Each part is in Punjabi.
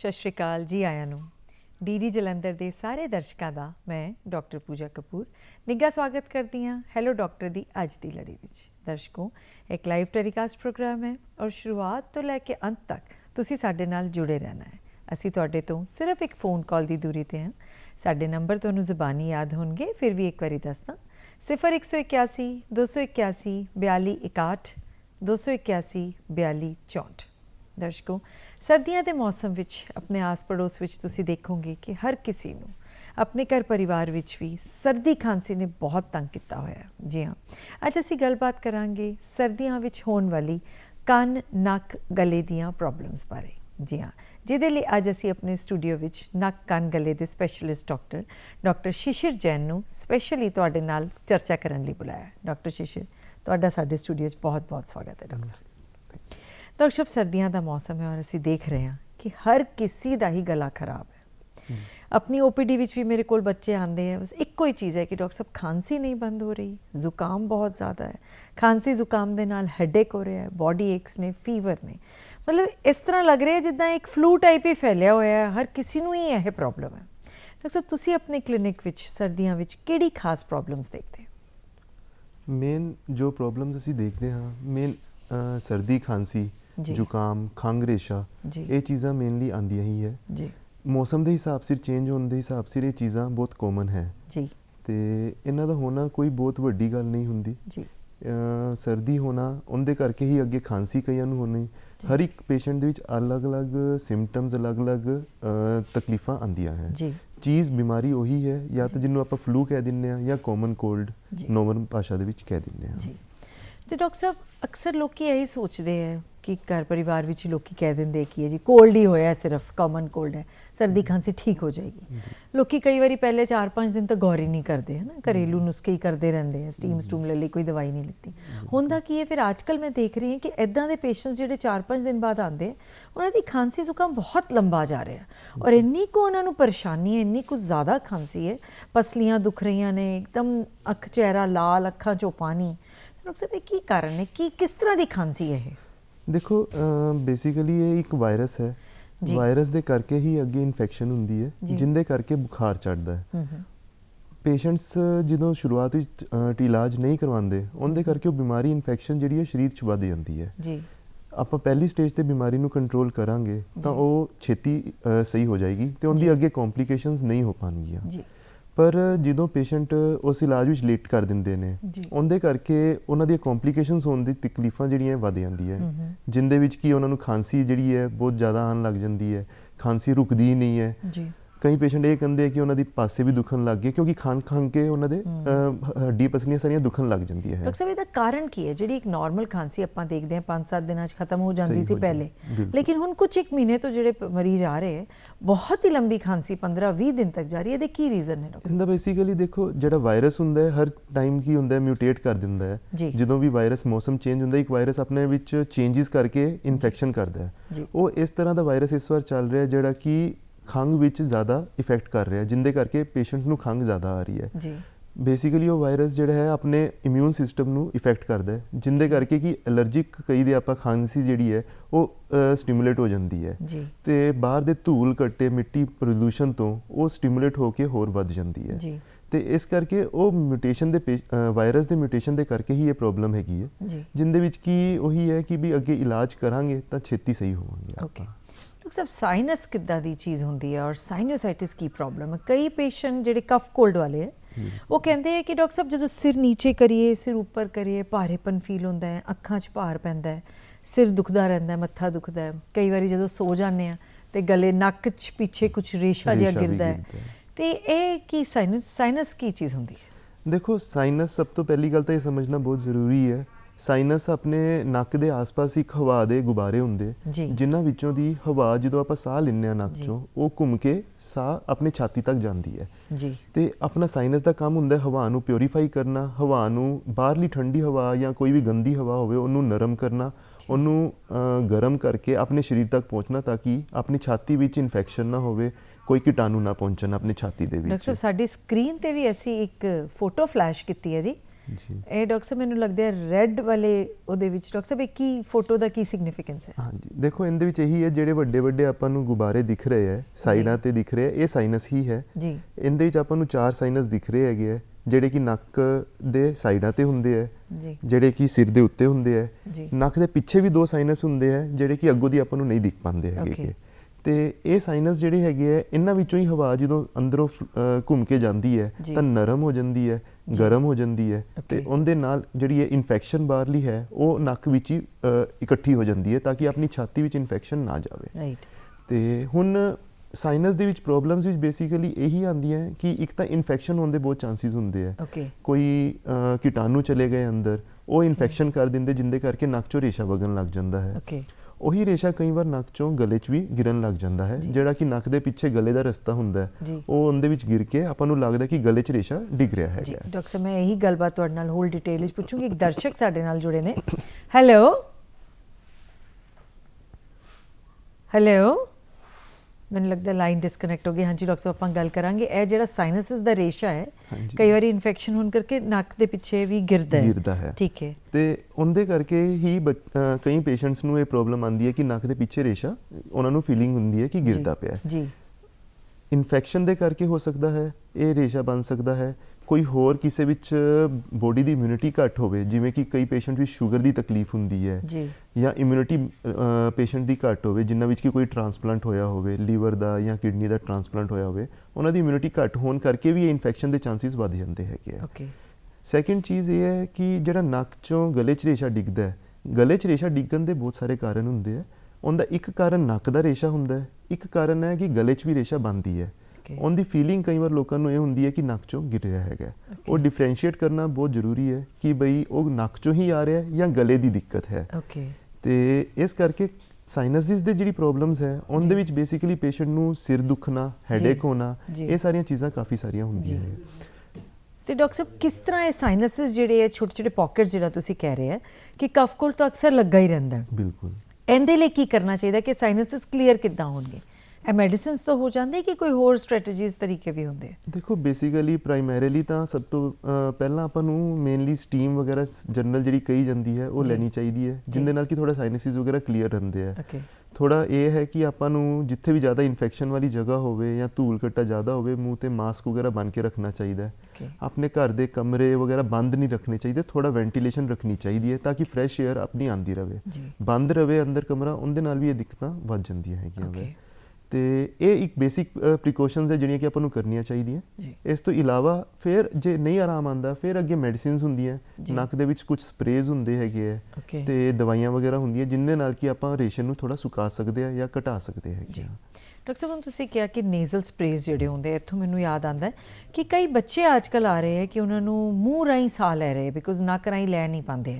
ਸਤਿ ਸ਼੍ਰੀ ਅਕਾਲ ਜੀ ਆਇਆਂ ਨੂੰ। ਡੀਡੀ ਜਲੰਧਰ ਦੇ ਸਾਰੇ ਦਰਸ਼ਕਾਂ ਦਾ ਮੈਂ ਡਾਕਟਰ ਪੂਜਾ ਕਪੂਰ ਨਿੱਘਾ ਸਵਾਗਤ ਕਰਦੀ ਹਾਂ ਹੈਲੋ ਡਾਕਟਰ ਦੀ ਅੱਜ ਦੀ ਲੜੀ ਵਿੱਚ। ਦਰਸ਼ਕੋ, ਇੱਕ ਲਾਈਵ ਟੈਲੀਕਾਸਟ ਪ੍ਰੋਗਰਾਮ ਹੈ ਔਰ ਸ਼ੁਰੂਆਤ ਤੋਂ ਲੈ ਕੇ ਅੰਤ ਤੱਕ ਤੁਸੀਂ ਸਾਡੇ ਨਾਲ ਜੁੜੇ ਰਹਿਣਾ ਹੈ। ਅਸੀਂ ਤੁਹਾਡੇ ਤੋਂ ਸਿਰਫ ਇੱਕ ਫੋਨ ਕਾਲ ਦੀ ਦੂਰੀ ਤੇ ਹਾਂ। ਸਾਡੇ ਨੰਬਰ ਤੁਹਾਨੂੰ ਜ਼ੁਬਾਨੀ ਯਾਦ ਹੋਣਗੇ, ਫਿਰ ਵੀ ਇੱਕ ਵਾਰੀ ਦੱਸਦਾ। 0181 281 4261 281 4264 ਦਰਸ਼ਕੋ ਸਰਦੀਆਂ ਦੇ ਮੌਸਮ ਵਿੱਚ ਆਪਣੇ ਆਸ-ਪੜੋਸ ਵਿੱਚ ਤੁਸੀਂ ਦੇਖੋਗੇ ਕਿ ਹਰ ਕਿਸੇ ਨੂੰ ਆਪਣੇ ਘਰ ਪਰਿਵਾਰ ਵਿੱਚ ਵੀ ਸਰਦੀ ਖਾਂਸੀ ਨੇ ਬਹੁਤ ਤੰਗ ਕੀਤਾ ਹੋਇਆ ਹੈ। ਜੀ ਹਾਂ। ਅੱਜ ਅਸੀਂ ਗੱਲਬਾਤ ਕਰਾਂਗੇ ਸਰਦੀਆਂ ਵਿੱਚ ਹੋਣ ਵਾਲੀ ਕੰਨ, ਨੱਕ, ਗਲੇ ਦੀਆਂ ਪ੍ਰੋਬਲਮਸ ਬਾਰੇ। ਜੀ ਹਾਂ। ਜਿਹਦੇ ਲਈ ਅੱਜ ਅਸੀਂ ਆਪਣੇ ਸਟੂਡੀਓ ਵਿੱਚ ਨੱਕ, ਕੰਨ, ਗਲੇ ਦੇ specialist doctor doctor Shishir Jain ਨੂੰ ਸਪੈਸ਼ਲੀ ਤੁਹਾਡੇ ਨਾਲ ਚਰਚਾ ਕਰਨ ਲਈ ਬੁਲਾਇਆ ਡਾਕਟਰ ਸ਼ਿਸ਼ਿਰ, ਤੁਹਾਡਾ ਸਾਡੇ ਸਟੂਡੀਓ 'ਚ ਬਹੁਤ-ਬਹੁਤ ਸਵਾਗਤ ਹੈ ਡਾਕਟਰ ਸਾਹਿਬ ਡਾਕਟਰ ਸਾਹਿਬ ਸਰਦੀਆਂ ਦਾ ਮੌਸਮ ਹੈ ਔਰ ਅਸੀਂ ਦੇਖ ਰਹੇ ਹਾਂ ਕਿ ਹਰ ਕਿਸੇ ਦਾ ਹੀ ਗਲਾ ਖਰਾਬ ਹੈ। ਆਪਣੀ ਓਪੀਡੀ ਵਿੱਚ ਵੀ ਮੇਰੇ ਕੋਲ ਬੱਚੇ ਆਉਂਦੇ ਆ, ਬਸ ਇੱਕੋ ਹੀ ਚੀਜ਼ ਹੈ ਕਿ ਡਾਕਟਰ ਸਾਹਿਬ, ਖਾਂਸੀ ਨਹੀਂ ਬੰਦ ਹੋ ਰਹੀ, ਜ਼ੁਕਾਮ ਬਹੁਤ ਜ਼ਿਆਦਾ ਹੈ। ਖਾਂਸੀ, ਜ਼ੁਕਾਮ ਦੇ ਨਾਲ ਹੈਡੇਕ ਹੋ ਰਿਹਾ ਹੈ ਬਾਡੀ ਏਕਸ ਨੇ ਫੀਵਰ ਨੇ। ਮਤਲਬ ਇਸ ਤਰ੍ਹਾਂ ਲੱਗ ਰਿਹਾ ਜਿੱਦਾਂ ਇੱਕ ਫਲੂ ਟਾਈਪ ਹੀ ਫੈਲਿਆ ਹੋਇਆ ਹੈ, ਹਰ ਕਿਸੇ ਨੂੰ ਹੀ ਇਹ ਪ੍ਰੋਬਲਮ ਹੈ। ਡਾਕਟਰ ਸਾਹਿਬ, ਤੁਸੀਂ ਆਪਣੇ ਕਲੀਨਿਕ ਵਿੱਚ, ਸਰਦੀਆਂ ਵਿੱਚ ਕਿਹੜੀ ਖਾਸ ਪ੍ਰੋਬਲਮਸ ਦੇਖਦੇ ਮੇਨ ਜੋ ਪ੍ਰੋਬਲਮਸ ਅਸੀਂ ਦੇਖਦੇ ਹਾਂ ਮੇਨ ਸਰਦੀ ਖਾਂਸੀ ਜ਼ੁਕਾਮ ਖੰਘ ਰੇਸ਼ਾ। ਇਹ ਚੀਜ਼ਾਂ ਮੇਨਲੀ ਆਂਦੀਆਂ ਹੀ ਹੈ। ਜੀ। ਮੌਸਮ ਦੇ ਹਿਸਾਬ ਸਿਰ ਚੇਂਜ ਹੋਣ ਦੇ ਹਿਸਾਬ ਸਿਰ ਇਹ ਚੀਜ਼ਾਂ ਬਹੁਤ ਕਾਮਨ ਹੈ। ਜੀ। ਤੇ ਇਹਨਾਂ ਦਾ ਹੋਣਾ ਕੋਈ ਬਹੁਤ ਵੱਡੀ ਗੱਲ ਨਹੀਂ ਹੁੰਦੀ। ਜੀ। ਸਰਦੀ ਹੋਣਾ ਉਹਦੇ ਕਰਕੇ ਹੀ ਅੱਗੇ ਖਾਂਸੀ ਕਈਆਂ ਨੂੰ ਹੋਣੀ। ਹਰ ਇੱਕ ਪੇਸ਼ੈਂਟ ਦੇ ਵਿੱਚ ਅਲੱਗ-ਅਲੱਗ ਸਿੰਪਟਮਸ ਅਲੱਗ-ਅਲੱਗ ਤਕਲੀਫਾਂ ਆਂਦੀਆਂ ਹੈ। ਜੀ। ਚੀਜ਼ ਬਿਮਾਰੀ ਉਹੀ ਹੈ ਜਾਂ ਤਾਂ ਜਿਹਨੂੰ ਆਪਾਂ ਫਲੂ ਕਹਿ ਦਿੰਨੇ ਆ ਜਾਂ ਕਾਮਨ ਕੋਲਡ। ਨੋਰਮਲ ਭਾਸ਼ਾ ਦੇ ਵਿੱਚ ਕਹਿ ਦਿੰਨੇ ਆ ਜੀ। ਤੇ ਡਾਕਟਰ ਸਾਹਿਬ ਅਕਸਰ ਲੋਕੀ ਇਹੀ ਸੋਚਦੇ ਹੈ ਕਿ ਘਰ ਪਰਿਵਾਰ ਵਿੱਚ ਲੋਕੀ ਕਹਿ ਦਿੰਦੇ ਕਿ ਇਹ ਜੀ ਕੋਲਡ ਹੀ ਹੋਇਆ ਸਿਰਫ ਕਾਮਨ ਕੋਲਡ ਹੈ ਸਰਦੀ ਖਾਂਸੀ ਠੀਕ ਹੋ ਜਾਏਗੀ। ਲੋਕੀ ਕਈ ਵਾਰੀ ਪਹਿਲੇ 4-5 ਦਿਨ ਤੱਕ ਗੌਰ ਹੀ ਨਹੀਂ ਕਰਦੇ ਹੈ ਨਾ ਘਰੇਲੂ ਨੁਸਖੇ ਹੀ ਕਰਦੇ ਰਹਿੰਦੇ ਆ ਸਟੀਮ ਸਟੂਮ ਲੈ ਲਈ ਕੋਈ ਦਵਾਈ ਨਹੀਂ ਲਿੱਤੀ। ਹੁੰਦਾ ਕੀ ਹੈ ਫਿਰ ਅੱਜਕੱਲ ਮੈਂ ਦੇਖ ਰਹੀ ਹਾਂ ਕਿ ਇਦਾਂ ਦੇ ਪੇਸ਼ੈਂਟਸ ਜਿਹੜੇ 4-5 ਦਿਨ ਬਾਅਦ ਆਉਂਦੇ ਆ, ਉਹਨਾਂ ਦੀ ਖਾਂਸੀ ਜ਼ੁਕਾਮ ਬਹੁਤ ਲੰਬਾ ਜਾ ਰਿਹਾ ਔਰ ਇੰਨੀ ਕੁ ਉਹਨਾਂ ਨੂੰ ਪਰੇਸ਼ਾਨੀ ਹੈ ਇੰਨੀ ਕੁ ਜ਼ਿਆਦਾ ਖਾਂਸੀ ਹੈ ਪਸਲੀਆਂ ਦੁਖ ਰਹੀਆਂ ਨੇ ਇੱਕਦਮ ਅੱਖ ਚਿਹਰਾ ਲਾਲ ਅੱਖਾਂ ਚੋਂ ਪਾਣੀ ਡਾਕਟਰ ਸਾਹਿਬ ਇਹ ਕੀ ਕਾਰਨ ਹੈ? ਕੀ ਕਿਸ ਤਰ੍ਹਾਂ ਦੀ ਖਾਂਸੀ ਹੈ ਇਹ? ਦੇਖੋ ਬੇਸਿਕਲੀ ਇਹ ਇੱਕ ਵਾਇਰਸ ਹੈ। ਵਾਇਰਸ ਦੇ ਕਰਕੇ ਹੀ ਅੱਗੇ ਇਨਫੈਕਸ਼ਨ ਹੁੰਦੀ ਹੈ। ਜਿੰਦੇ ਕਰਕੇ ਬੁਖਾਰ ਚੜਦਾ ਹੈ। ਪੇਸ਼ੈਂਟਸ ਜਦੋਂ ਸ਼ੁਰੂਆਤ ਵਿੱਚ ਇਲਾਜ ਨਹੀਂ ਕਰਵਾਉਂਦੇ ਉਹਦੇ ਕਰਕੇ ਉਹ ਬਿਮਾਰੀ ਇਨਫੈਕਸ਼ਨ ਜਿਹੜੀ ਹੈ ਸਰੀਰ 'ਚ ਵੱਧ ਜਾਂਦੀ ਹੈ। ਜੀ। ਆਪਾਂ ਪਹਿਲੀ ਸਟੇਜ ਤੇ ਬਿਮਾਰੀ ਨੂੰ ਕੰਟਰੋਲ ਕਰਾਂਗੇ ਤਾਂ। ਉਹ ਛੇਤੀ ਸਹੀ ਹੋ ਜਾਏਗੀ ਤੇ ਉਹਦੀ ਅੱਗੇ ਕੰਪਲਿਕੇਸ਼ਨਸ ਨਹੀਂ ਹੋ ਪਾਣਗੀਆਂ ਜੀ। ਪਰ ਜਦੋਂ ਪੇਸ਼ੈਂਟ ਉਸ ਇਲਾਜ ਵਿੱਚ ਲੇਟ ਕਰ ਦਿੰਦੇ ਨੇ। ਉਹਦੇ ਕਰਕੇ ਉਹਨਾਂ ਦੀਆਂ ਕੰਪਲਿਕੇਸ਼ਨਸ ਹੋਣ ਦੀ ਤਕਲੀਫਾਂ ਜਿਹੜੀਆਂ ਵੱਧ ਜਾਂਦੀਆਂ ਹੂੰ। ਜਿੰਦੇ ਵਿੱਚ ਕੀ ਉਹਨਾਂ ਨੂੰ ਖਾਂਸੀ ਜਿਹੜੀ ਹੈ ਬਹੁਤ ਜ਼ਿਆਦਾ ਆਉਣ ਲੱਗ ਜਾਂਦੀ ਹੈ ਖਾਂਸੀ ਰੁਕਦੀ ਹੀ ਨਹੀਂ ਹੈ। ਜੀ। ਕਈ ਪੇਸ਼ੈਂਟ ਇਹ ਕਹਿੰਦੇ ਆ ਕਿ ਉਹਨਾਂ ਦੀ ਪਾਸੇ ਵੀ ਦੁਖਣ ਲੱਗ ਗਏ ਕਿਉਂਕਿ ਖਾਂ ਖਾਂ ਕੇ ਉਹਨਾਂ ਦੇ ਹੱਡੀ ਪਸਲੀਆਂ ਸਾਰੀਆਂ ਦੁਖਣ ਲੱਗ ਜਾਂਦੀਆਂ ਹੈ। ਡਾਕਟਰ ਸਾਹਿਬ ਇਹਦਾ ਕਾਰਨ ਕੀ ਹੈ? ਜਿਹੜੀ ਇੱਕ ਨਾਰਮਲ ਖਾਂਸੀ ਆਪਾਂ ਦੇਖਦੇ ਹਾਂ 5-7 ਦਿਨਾਂ 'ਚ ਖਤਮ ਹੋ ਜਾਂਦੀ ਸੀ ਪਹਿਲੇ। ਲੇਕਿਨ ਹੁਣ ਕੁਝ ਇੱਕ ਮਹੀਨੇ ਤੋਂ ਜਿਹੜੇ ਮਰੀਜ਼ ਆ ਰਹੇ ਬਹੁਤ ਹੀ ਲੰਬੀ ਖਾਂਸੀ 15-20 ਦਿਨ ਤੱਕ ਜਾ ਰਹੀ ਹੈ। ਇਹਦੇ ਕੀ ਰੀਜ਼ਨ ਹੈ ਡਾਕਟਰ ਇਹਦਾ ਬੇਸਿਕਲੀ ਦੇਖੋ ਜਿਹੜਾ ਵਾਇਰਸ ਹੁੰਦਾ ਹੈ ਹਰ ਟਾਈਮ ਕੀ ਹੁੰਦਾ ਹੈ ਮਿਊਟੇਟ ਕਰ ਦਿੰਦਾ ਹੈ। ਜਦੋਂ ਵੀ ਵਾਇਰਸ ਮੌਸਮ ਚੇਂਜ ਹੁੰਦਾ ਹੈ ਇੱਕ ਵਾਇਰਸ ਆਪਣੇ ਵਿੱਚ ਚੇਂਜਸ ਕਰਕੇ ਇਨਫੈਕਸ਼ਨ ਕਰਦਾ ਹੈ। ਉਹ ਇਸ ਤਰ੍ਹਾਂ ਦਾ ਵਾਇਰਸ ਇਸ ਵਾਰ ਚੱਲ ਰਿਹਾ ਜਿਹੜਾ ਕਿ ਖੰਘ ਵਿੱਚ ਜ਼ਿਆਦਾ ਇਫੈਕਟ ਕਰ ਰਿਹਾ ਜਿੰਦੇ ਕਰਕੇ ਪੇਸ਼ੈਂਟਸ ਨੂੰ ਖੰਘ ਜ਼ਿਆਦਾ ਆ ਰਹੀ ਹੈ। ਜੀ। ਬੇਸਿਕਲੀ ਉਹ ਵਾਇਰਸ ਜਿਹੜਾ ਹੈ ਆਪਣੇ ਇਮਿਊਨ ਸਿਸਟਮ ਨੂੰ ਇਫੈਕਟ ਕਰਦਾ ਹੈ ਜਿੰਦੇ ਕਰਕੇ ਕਿ ਅਲਰਜੀਕ ਕਈ ਦੇ ਆਪਾਂ ਖਾਂਸੀ ਜਿਹੜੀ ਹੈ ਉਹ ਸਟਿਮੂਲੇਟ ਹੋ ਜਾਂਦੀ ਹੈ। ਜੀ। ਤੇ ਬਾਹਰ ਦੇ ਧੂਲ ਕੱਟੇ ਮਿੱਟੀ ਪ੍ਰਦੂਸ਼ਣ ਤੋਂ ਉਹ ਸਟਿਮੂਲੇਟ ਹੋ ਕੇ ਹੋਰ ਵੱਧ ਜਾਂਦੀ ਹੈ। ਜੀ। ਤੇ ਇਸ ਕਰਕੇ ਉਹ ਮਿਊਟੇਸ਼ਨ ਦੇ ਵਾਇਰਸ ਦੇ ਮਿਊਟੇਸ਼ਨ ਦੇ ਕਰਕੇ ਹੀ ਇਹ ਪ੍ਰੋਬਲਮ ਹੈਗੀ ਹੈ। ਜਿੰਦੇ ਵਿੱਚ ਕੀ ਉਹੀ ਹੈ ਕਿ ਵੀ ਅੱਗੇ ਇਲਾਜ ਕਰਾਂਗੇ ਤਾਂ ਛੇਤੀ ਸਹੀ ਹੋਵਾਂਗੇ ਓਕੇ ਆਪਾਂ। ਡਾਕਟਰ ਸਾਹਿਬ ਸਾਈਨਸ ਕਿੱਦਾਂ ਦੀ ਚੀਜ਼ ਹੁੰਦੀ ਹੈ ਔਰ ਸਾਈਨੋਸਾਈਟਿਸ ਕੀ ਪ੍ਰੋਬਲਮ ਹੈ ਕਈ ਪੇਸ਼ੈਂਟ ਜਿਹੜੇ ਕਫ ਕੋਲਡ ਵਾਲੇ ਹੈ ਉਹ ਕਹਿੰਦੇ ਆ ਕਿ ਡਾਕਟਰ ਸਾਹਿਬ ਜਦੋਂ ਸਿਰ ਨੀਚੇ ਕਰੀਏ ਸਿਰ ਉੱਪਰ ਕਰੀਏ ਭਾਰੇਪਨ ਫੀਲ ਹੁੰਦਾ ਹੈ ਅੱਖਾਂ 'ਚ ਭਾਰ ਪੈਂਦਾ ਹੈ ਸਿਰ ਦੁਖਦਾ ਰਹਿੰਦਾ ਹੈ ਮੱਥਾ ਦੁਖਦਾ ਹੈ। ਕਈ ਵਾਰੀ ਜਦੋਂ ਸੋ ਜਾਂਦੇ ਆ ਤੇ ਗਲੇ ਨੱਕ 'ਚ ਪਿੱਛੇ ਕੁਝ ਰੇਸ਼ਾ ਜਿਹਾ ਹੈ। ਗਿਰਦਾ ਹੈ। ਤੇ ਇਹ ਕੀ ਸਾਈਨਸ ਸਾਈਨਸ ਕੀ ਚੀਜ਼ ਹੁੰਦੀ ਹੈ? ਦੇਖੋ ਸਾਈਨਸ ਸਭ ਤੋਂ ਪਹਿਲੀ ਗੱਲ ਤਾਂ ਇਹ ਸਮਝਣਾ ਬਹੁਤ ਜ਼ਰੂਰੀ ਹੈ ਸਾਈਨਸ ਆਪਣੇ ਨੱਕ ਦੇ ਆਸ-ਪਾਸ ਇੱਕ ਹਵਾ ਦੇ ਗੁਬਾਰੇ ਹੁੰਦੇ। ਜਿਨ੍ਹਾਂ ਵਿੱਚੋਂ ਦੀ ਹਵਾ ਜਦੋਂ ਆਪਾਂ ਸਾਹ ਲੈਂਦੇ ਹਾਂ ਨੱਕ। ਚੋਂ ਉਹ ਘੁੰਮ ਕੇ ਸਾਹ ਆਪਣੇ ਛਾਤੀ ਤੱਕ ਜਾਂਦੀ ਹੈ ਜੀ ਤੇ ਆਪਣਾ ਸਾਈਨਸ ਦਾ ਕੰਮ ਹੁੰਦਾ ਹੈ ਹਵਾ ਨੂੰ ਪਿਉਰੀਫਾਈ ਕਰਨਾ ਹਵਾ ਨੂੰ ਬਾਹਰਲੀ ਠੰਡੀ ਹਵਾ ਜਾਂ ਕੋਈ ਵੀ ਗੰਦੀ ਹਵਾ ਹੋਵੇ ਉਹਨੂੰ ਨਰਮ ਕਰਨਾ ਉਹਨੂੰ ਗਰਮ ਕਰਕੇ ਆਪਣੇ ਸਰੀਰ ਤੱਕ ਪਹੁੰਚਣਾ ਤਾਂ ਕਿ ਆਪਣੀ ਛਾਤੀ ਵਿੱਚ ਇਨਫੈਕਸ਼ਨ ਨਾ ਹੋਵੇ ਕੋਈ ਕੀਟਾਣੂ ਨਾ ਪਹੁੰਚਣ ਆਪਣੀ ਛਾਤੀ ਦੇ ਡਾਕਟਰ ਵਿੱਚ ਸਾਹਿਬ ਸਾਡੀ ਸਕਰੀਨ ਤੇ ਵੀ ਅਸੀਂ ਇੱਕ ਫੋਟੋ ਫਲੈਸ਼ ਕੀਤੀ ਹੈ ਜੀ ਜੀ। ਇਹ ਡਾਕਟਰ ਸਾਹਿਬ ਮੈਨੂੰ ਲੱਗਦਾ ਹੈ ਰੈੱਡ ਵਾਲੇ ਉਹਦੇ ਵਿੱਚ ਡਾਕਟਰ ਸਾਹਿਬ ਇਹ ਕੀ ਫੋਟੋ ਦਾ ਕੀ ਸਿਗਨੀਫੀਕੈਂਸ ਹੈ? ਹਾਂਜੀ ਦੇਖੋ ਇਹਦੇ ਵਿੱਚ ਇਹੀ ਹੈ ਜਿਹੜੇ ਵੱਡੇ ਵੱਡੇ ਆਪਾਂ ਨੂੰ ਗੁਬਾਰੇ ਦਿਖ ਰਹੇ ਹੈ ਸਾਈਡਾਂ ਤੇ ਦਿਖ ਰਹੇ ਇਹ ਸਾਈਨਸ ਹੀ ਹੈ। ਜੀ। ਇਹਦੇ ਵਿੱਚ ਆਪਾਂ ਨੂੰ ਚਾਰ ਸਾਈਨਸ ਦਿਖ ਰਹੇ ਹੈਗੇ ਹੈ ਜਿਹੜੇ ਕਿ ਨੱਕ ਦੇ ਸਾਈਡਾਂ ਤੇ ਹੁੰਦੇ ਹੈ ਜੀ। ਜਿਹੜੇ ਕਿ ਸਿਰ ਦੇ ਉੱਤੇ ਹੁੰਦੇ ਹੈ। ਜੀ। ਨੱਕ ਦੇ ਪਿੱਛੇ ਵੀ ਦੋ ਸਾਈਨਸ ਹੁੰਦੇ ਹੈ ਜਿਹੜੇ ਕਿ ਅੱਗੋਂ ਦੀ ਆਪਾਂ ਨੂੰ ਨਹੀਂ ਦਿਖ ਪਾਉਂਦੇ ਹੈਗੇ। ਤੇ ਇਹ ਸਾਈਨਸ ਜਿਹੜੇ ਹੈਗੇ ਹੈ ਇਹਨਾਂ ਵਿੱਚੋਂ ਹੀ ਹਵਾ ਜਦੋਂ ਅੰਦਰੋਂ ਘੁੰਮ ਕੇ ਜਾਂਦੀ ਹੈ। ਤਾਂ ਨਰਮ ਹੋ ਜਾਂਦੀ ਹੈ ਗਰਮ ਹੋ ਜਾਂਦੀ ਹੈ ਤੇ. ਉਹਦੇ ਨਾਲ ਜਿਹੜੀ ਇਹ ਇਨਫੈਕਸ਼ਨ ਬਾਹਰਲੀ ਹੈ ਉਹ ਨੱਕ ਵਿੱਚ ਹੀ ਇਕੱਠੀ ਹੋ ਜਾਂਦੀ ਹੈ ਤਾਂ ਕਿ ਆਪਣੀ ਛਾਤੀ ਵਿੱਚ ਇਨਫੈਕਸ਼ਨ ਨਾ ਜਾਵੇ। ਰਾਈਟ ਤੇ ਹੁਣ ਸਾਈਨਸ ਦੇ ਵਿੱਚ ਪ੍ਰੋਬਲਮਸ ਵਿੱਚ ਬੇਸਿਕਲੀ ਇਹੀ ਆਉਂਦੀਆਂ ਕਿ ਇੱਕ ਤਾਂ ਇਨਫੈਕਸ਼ਨ ਹੋਣ ਦੇ ਬਹੁਤ ਚਾਂਸਸ ਹੁੰਦੇ ਆ। ਕੋਈ ਕੀਟਾਣੂ ਚਲੇ ਗਏ ਅੰਦਰ ਉਹ ਇਨਫੈਕਸ਼ਨ ਕਰ ਦਿੰਦੇ ਜਿੰਦੇ ਕਰਕੇ ਨੱਕ ਚੋਂ ਰੇਸ਼ਾ ਵਗਣ ਲੱਗ ਜਾਂਦਾ ਹੈ। ਓਕੇ ਉਹੀ ਰੇਸ਼ਾ ਕਈ ਵਾਰ ਨੱਕ ਚੋਂ ਗਲੇ 'ਚ ਵੀ ਗਿਰਨ ਲੱਗ ਜਾਂਦਾ ਹੈ ਜੀ। ਜਿਹੜਾ ਕਿ ਨੱਕ ਦੇ ਪਿੱਛੇ ਗਲੇ ਦਾ ਰਸਤਾ ਹੁੰਦਾ ਹੈ। ਜੀ। ਉਹ ਉਹਦੇ ਵਿੱਚ ਗਿਰ ਕੇ ਆਪਾਂ ਨੂੰ ਲੱਗਦਾ ਕਿ ਗਲੇ 'ਚ ਰੇਸ਼ਾ ਡਿੱਗ ਰਿਹਾ ਜੀ ਹੈਗਾ। ਡਾਕਟਰ ਸਾਹਿਬ ਮੈਂ ਇਹੀ ਗੱਲਬਾਤ ਤੁਹਾਡੇ ਨਾਲ ਹੋਲ ਡਿਟੇਲ ਵਿੱਚ ਪੁੱਛੂੰਗੀ ਇੱਕ ਦਰਸ਼ਕ ਸਾਡੇ ਨਾਲ ਜੁੜੇ ਨੇ। ਹੈਲੋ ਹੈਲੋ ਮੈਨੂੰ ਲੱਗਦਾ ਲਾਈਨ ਡਿਸਕਨੈਕਟ ਹੋ ਗਈ। ਹਾਂਜੀ ਡਾਕਟਰ ਸਾਹਿਬ ਆਪਾਂ ਗੱਲ ਕਰਾਂਗੇ। ਇਹ ਜਿਹੜਾ ਸਾਈਨਸਿਸ ਦਾ ਰੇਸ਼ਾ ਹੈ। ਕਈ ਵਾਰੀ ਇਨਫੈਕਸ਼ਨ ਹੋਣ ਕਰਕੇ ਨੱਕ ਦੇ ਪਿੱਛੇ ਵੀ ਗਿਰਦਾ ਹੈ। ਗਿਰਦਾ ਹੈ। ਠੀਕ ਹੈ। ਤੇ ਉਹਦੇ ਕਰਕੇ ਹੀ ਕਈ ਪੇਸ਼ੈਂਟਸ ਨੂੰ ਇਹ ਪ੍ਰੋਬਲਮ ਆਉਂਦੀ ਹੈ ਕਿ ਨੱਕ ਦੇ ਪਿੱਛੇ ਰੇਸ਼ਾ ਉਹਨਾਂ ਨੂੰ ਫੀਲਿੰਗ ਹੁੰਦੀ ਹੈ ਕਿ ਗਿਰਦਾ ਪਿਆ ਹੈ। ਜੀ। ਇਨਫੈਕਸ਼ਨ ਦੇ ਕਰਕੇ ਹੋ ਸਕਦਾ ਹੈ ਇਹ ਰੇਸ਼ਾ ਬਣ ਸਕਦਾ ਹੈ। ਕੋਈ ਹੋਰ ਕਿਸੇ ਵਿੱਚ ਬੋਡੀ ਦੀ ਇਮਿਊਨਿਟੀ ਘੱਟ ਹੋਵੇ ਜਿਵੇਂ ਕਿ ਕਈ ਪੇਸ਼ੈਂਟ ਵਿੱਚ ਸ਼ੂਗਰ ਦੀ ਤਕਲੀਫ ਹੁੰਦੀ ਹੈ ਜੀ। ਜਾਂ ਇਮਿਊਨਿਟੀ ਪੇਸ਼ੈਂਟ ਦੀ ਘੱਟ ਹੋਵੇ ਜਿਨ੍ਹਾਂ ਵਿੱਚ ਕਿ ਕੋਈ ਟ੍ਰਾਂਸਪਲਾਂਟ ਹੋਇਆ ਹੋਵੇ ਲੀਵਰ ਦਾ ਜਾਂ ਕਿਡਨੀ ਦਾ ਟ੍ਰਾਂਸਪਲਾਂਟ ਹੋਇਆ ਹੋਵੇ ਉਹਨਾਂ ਦੀ ਇਮਿਊਨਿਟੀ ਘੱਟ ਹੋਣ ਕਰਕੇ ਵੀ ਇਹ ਇਨਫੈਕਸ਼ਨ ਦੇ ਚਾਂਸਸ ਵੱਧ ਜਾਂਦੇ ਹੈਗੇ ਆ। ਓਕੇ ਸੈਕਿੰਡ ਚੀਜ਼ ਇਹ ਹੈ ਕਿ ਜਿਹੜਾ ਨੱਕ ਚੋਂ ਗਲੇ 'ਚ ਰੇਸ਼ਾ ਡਿੱਗਦਾ ਹੈ ਗਲੇ 'ਚ ਰੇਸ਼ਾ ਡਿੱਗਣ ਦੇ ਬਹੁਤ ਸਾਰੇ ਕਾਰਨ ਹੁੰਦੇ ਆ। ਉਹਦਾ ਇੱਕ ਕਾਰਨ ਨੱਕ ਦਾ ਰੇਸ਼ਾ ਹੁੰਦਾ ਹੈ ਇੱਕ ਕਾਰਨ ਹੈ ਕਿ ਗਲੇ 'ਚ ਵੀ ਰੇਸ਼ਾ ਬਣਦੀ ਹੈ। ਉਹਦੀ ਫੀਲਿੰਗ ਕਈ ਵਾਰ ਲੋਕਾਂ ਨੂੰ ਇਹ ਹੁੰਦੀ ਹੈ ਕਿ ਨੱਕ ਚੋਂ ਗਿਰ ਰਿਹਾ ਹੈਗਾ। ਉਹ ਡਿਫਰੈਂਸ਼ੀਏਟ ਕਰਨਾ ਬਹੁਤ ਜ਼ਰੂਰੀ ਹੈ ਕਿ ਬਈ ਉਹ ਨੱਕ ਚੋਂ ਹੀ ਆ ਰਿਹਾ ਹੈ ਜਾਂ ਗਲੇ ਦੀ ਦਿੱਕਤ ਹੈ। ਓਕੇ ਤੇ ਇਸ ਕਰਕੇ ਸਾਈਨਸਿਸ ਦੇ ਜਿਹੜੀ ਪ੍ਰੋਬਲਮਸ ਹੈ ਉਹਦੇ ਵਿੱਚ ਬੇਸਿਕਲੀ ਪੇਸ਼ੈਂਟ ਨੂੰ ਸਿਰ ਦੁਖਣਾ ਹੈਡੇਕ ਹੋਣਾ। ਇਹ ਸਾਰੀਆਂ ਚੀਜ਼ਾਂ ਕਾਫੀ ਸਾਰੀਆਂ ਹੁੰਦੀਆਂ। ਹੈ ਤੇ ਡਾਕਟਰ ਸਾਹਿਬ ਕਿਸ ਤਰ੍ਹਾਂ ਇਹ ਸਾਈਨਸਿਸ ਜਿਹੜੇ ਹੈ ਛੋਟੇ ਛੋਟੇ ਪਾਕਟਸ ਜਿਹੜਾ ਤੁਸੀਂ ਕਹਿ ਰਹੇ ਹੈ ਕਿ ਕਫ ਕੋਲ ਤਾਂ ਅਕਸਰ ਲੱਗਾ ਹੀ ਰਹਿੰਦਾ। ਬਿਲਕੁਲ। ਇਹਦੇ ਲਈ ਕੀ ਕਰਨਾ ਚਾਹੀਦਾ ਕਿ ਸਾਈਨਸਿਸ ਕਲੀਅਰ ਕਿੱਦਾਂ ਹੋਣਗੇ? ਇਹ ਮੈਡੀਸਿਨਸ ਤੋਂ ਹੋ ਜਾਂਦੇ ਕਿ ਕੋਈ ਹੋਰ ਸਟ੍ਰੈਟਜੀਜ਼ ਤਰੀਕੇ ਵੀ ਹੁੰਦੇ ਦੇਖੋ ਬੇਸਿਕਲੀ ਪ੍ਰਾਇਮਰੀਲੀ ਤਾਂ ਸਭ ਤੋਂ ਪਹਿਲਾਂ ਆਪਾਂ ਨੂੰ ਮੇਨਲੀ ਸਟੀਮ ਵਗੈਰਾ ਜਨਰਲ ਜਿਹੜੀ ਕਹੀ ਜਾਂਦੀ ਹੈ ਉਹ। ਲੈਣੀ ਚਾਹੀਦੀ ਹੈ ਜਿੰਦੇ ਨਾਲ ਕਿ ਥੋੜਾ ਸਾਈਨਸਿਸ ਵਗੈਰਾ ਕਲੀਅਰ ਰਹਿੰਦੇ ਆ। ਓਕੇ ਥੋੜਾ ਇਹ ਹੈ ਕਿ ਆਪਾਂ ਨੂੰ ਜਿੱਥੇ ਵੀ ਜ਼ਿਆਦਾ ਇਨਫੈਕਸ਼ਨ ਵਾਲੀ ਜਗ੍ਹਾ ਹੋਵੇ ਜਾਂ ਧੂਲ ਕੱਟਾ ਜ਼ਿਆਦਾ ਹੋਵੇ ਮੂੰਹ ਤੇ ਮਾਸਕ ਵਗੈਰਾ ਬੰਨ ਕੇ ਰੱਖਣਾ ਚਾਹੀਦਾ ਹੈ। ਆਪਣੇ ਘਰ ਦੇ ਕਮਰੇ ਵਗੈਰਾ ਬੰਦ ਨਹੀਂ ਰੱਖਣੇ ਚਾਹੀਦੇ ਥੋੜਾ ਵੈਂਟੀਲੇਸ਼ਨ ਰੱਖਣੀ ਚਾਹੀਦੀ ਹੈ ਤਾਂ ਕਿ ਫਰੈਸ਼ 에ਅਰ ਆਪਣੀ ਆਂਦੀ ਰਵੇ। ਜੀ। ਬੰਦ ਰਵੇ ਅੰਦਰ ਕਮਰਾ ਉਹਦੇ ਨਾਲ ਵੀ ਇਹ ਦਿੱਕਤਾਂ ਵੱਧ ਜਾਂਦੀਆਂ ਹੈਗੀਆਂ ਵੇ। ਤੇ ਇਹ ਇੱਕ ਬੇਸਿਕ ਪ੍ਰੀਕਾਸ਼ਨਸ ਹੈ ਜਿਹੜੀਆਂ ਕਿ ਆਪਾਂ ਨੂੰ ਕਰਨੀਆਂ ਚਾਹੀਦੀਆਂ। ਇਸ ਤੋਂ ਇਲਾਵਾ ਫਿਰ ਜੇ ਨਹੀਂ ਆਰਾਮ ਆਂਦਾ ਫਿਰ ਅੱਗੇ ਮੈਡੀਸਿਨਸ ਹੁੰਦੀਆਂ। ਨੱਕ ਦੇ ਵਿੱਚ ਕੁਝ ਸਪਰੇਜ਼ ਹੁੰਦੇ ਹੈਗੇ ਆ। ਓਕੇ। ਤੇ ਦਵਾਈਆਂ ਵਗੈਰਾ ਹੁੰਦੀਆਂ ਜਿਨ੍ਹਾਂ ਨਾਲ ਕਿ ਆਪਾਂ ਰੇਸ਼ਨ ਨੂੰ ਥੋੜਾ ਸੁਕਾ ਸਕਦੇ ਆ ਜਾਂ ਘਟਾ ਸਕਦੇ ਹੈਗੇ ਡਾਕਟਰ ਸਾਹਿਬ, ਹੁਣ ਤੁਸੀਂ ਕਿਹਾ ਕਿ ਨੇਜ਼ਲ ਸਪਰੇਜ਼ ਜਿਹੜੇ ਹੁੰਦੇ ਇੱਥੋਂ ਮੈਨੂੰ ਯਾਦ ਆਂਦਾ ਕਿ ਕਈ ਬੱਚੇ ਅੱਜਕੱਲ ਆ ਰਹੇ ਹੈ ਕਿ ਉਹਨਾਂ ਨੂੰ ਮੂੰਹ ਰਾਹੀਂ ਸਾਹ ਲੈ ਰਹੇ ਬਿਕੋਜ਼ ਨੱਕ ਰਾਹੀਂ ਲੈ ਨਹੀਂ ਪਾਉਂਦੇ।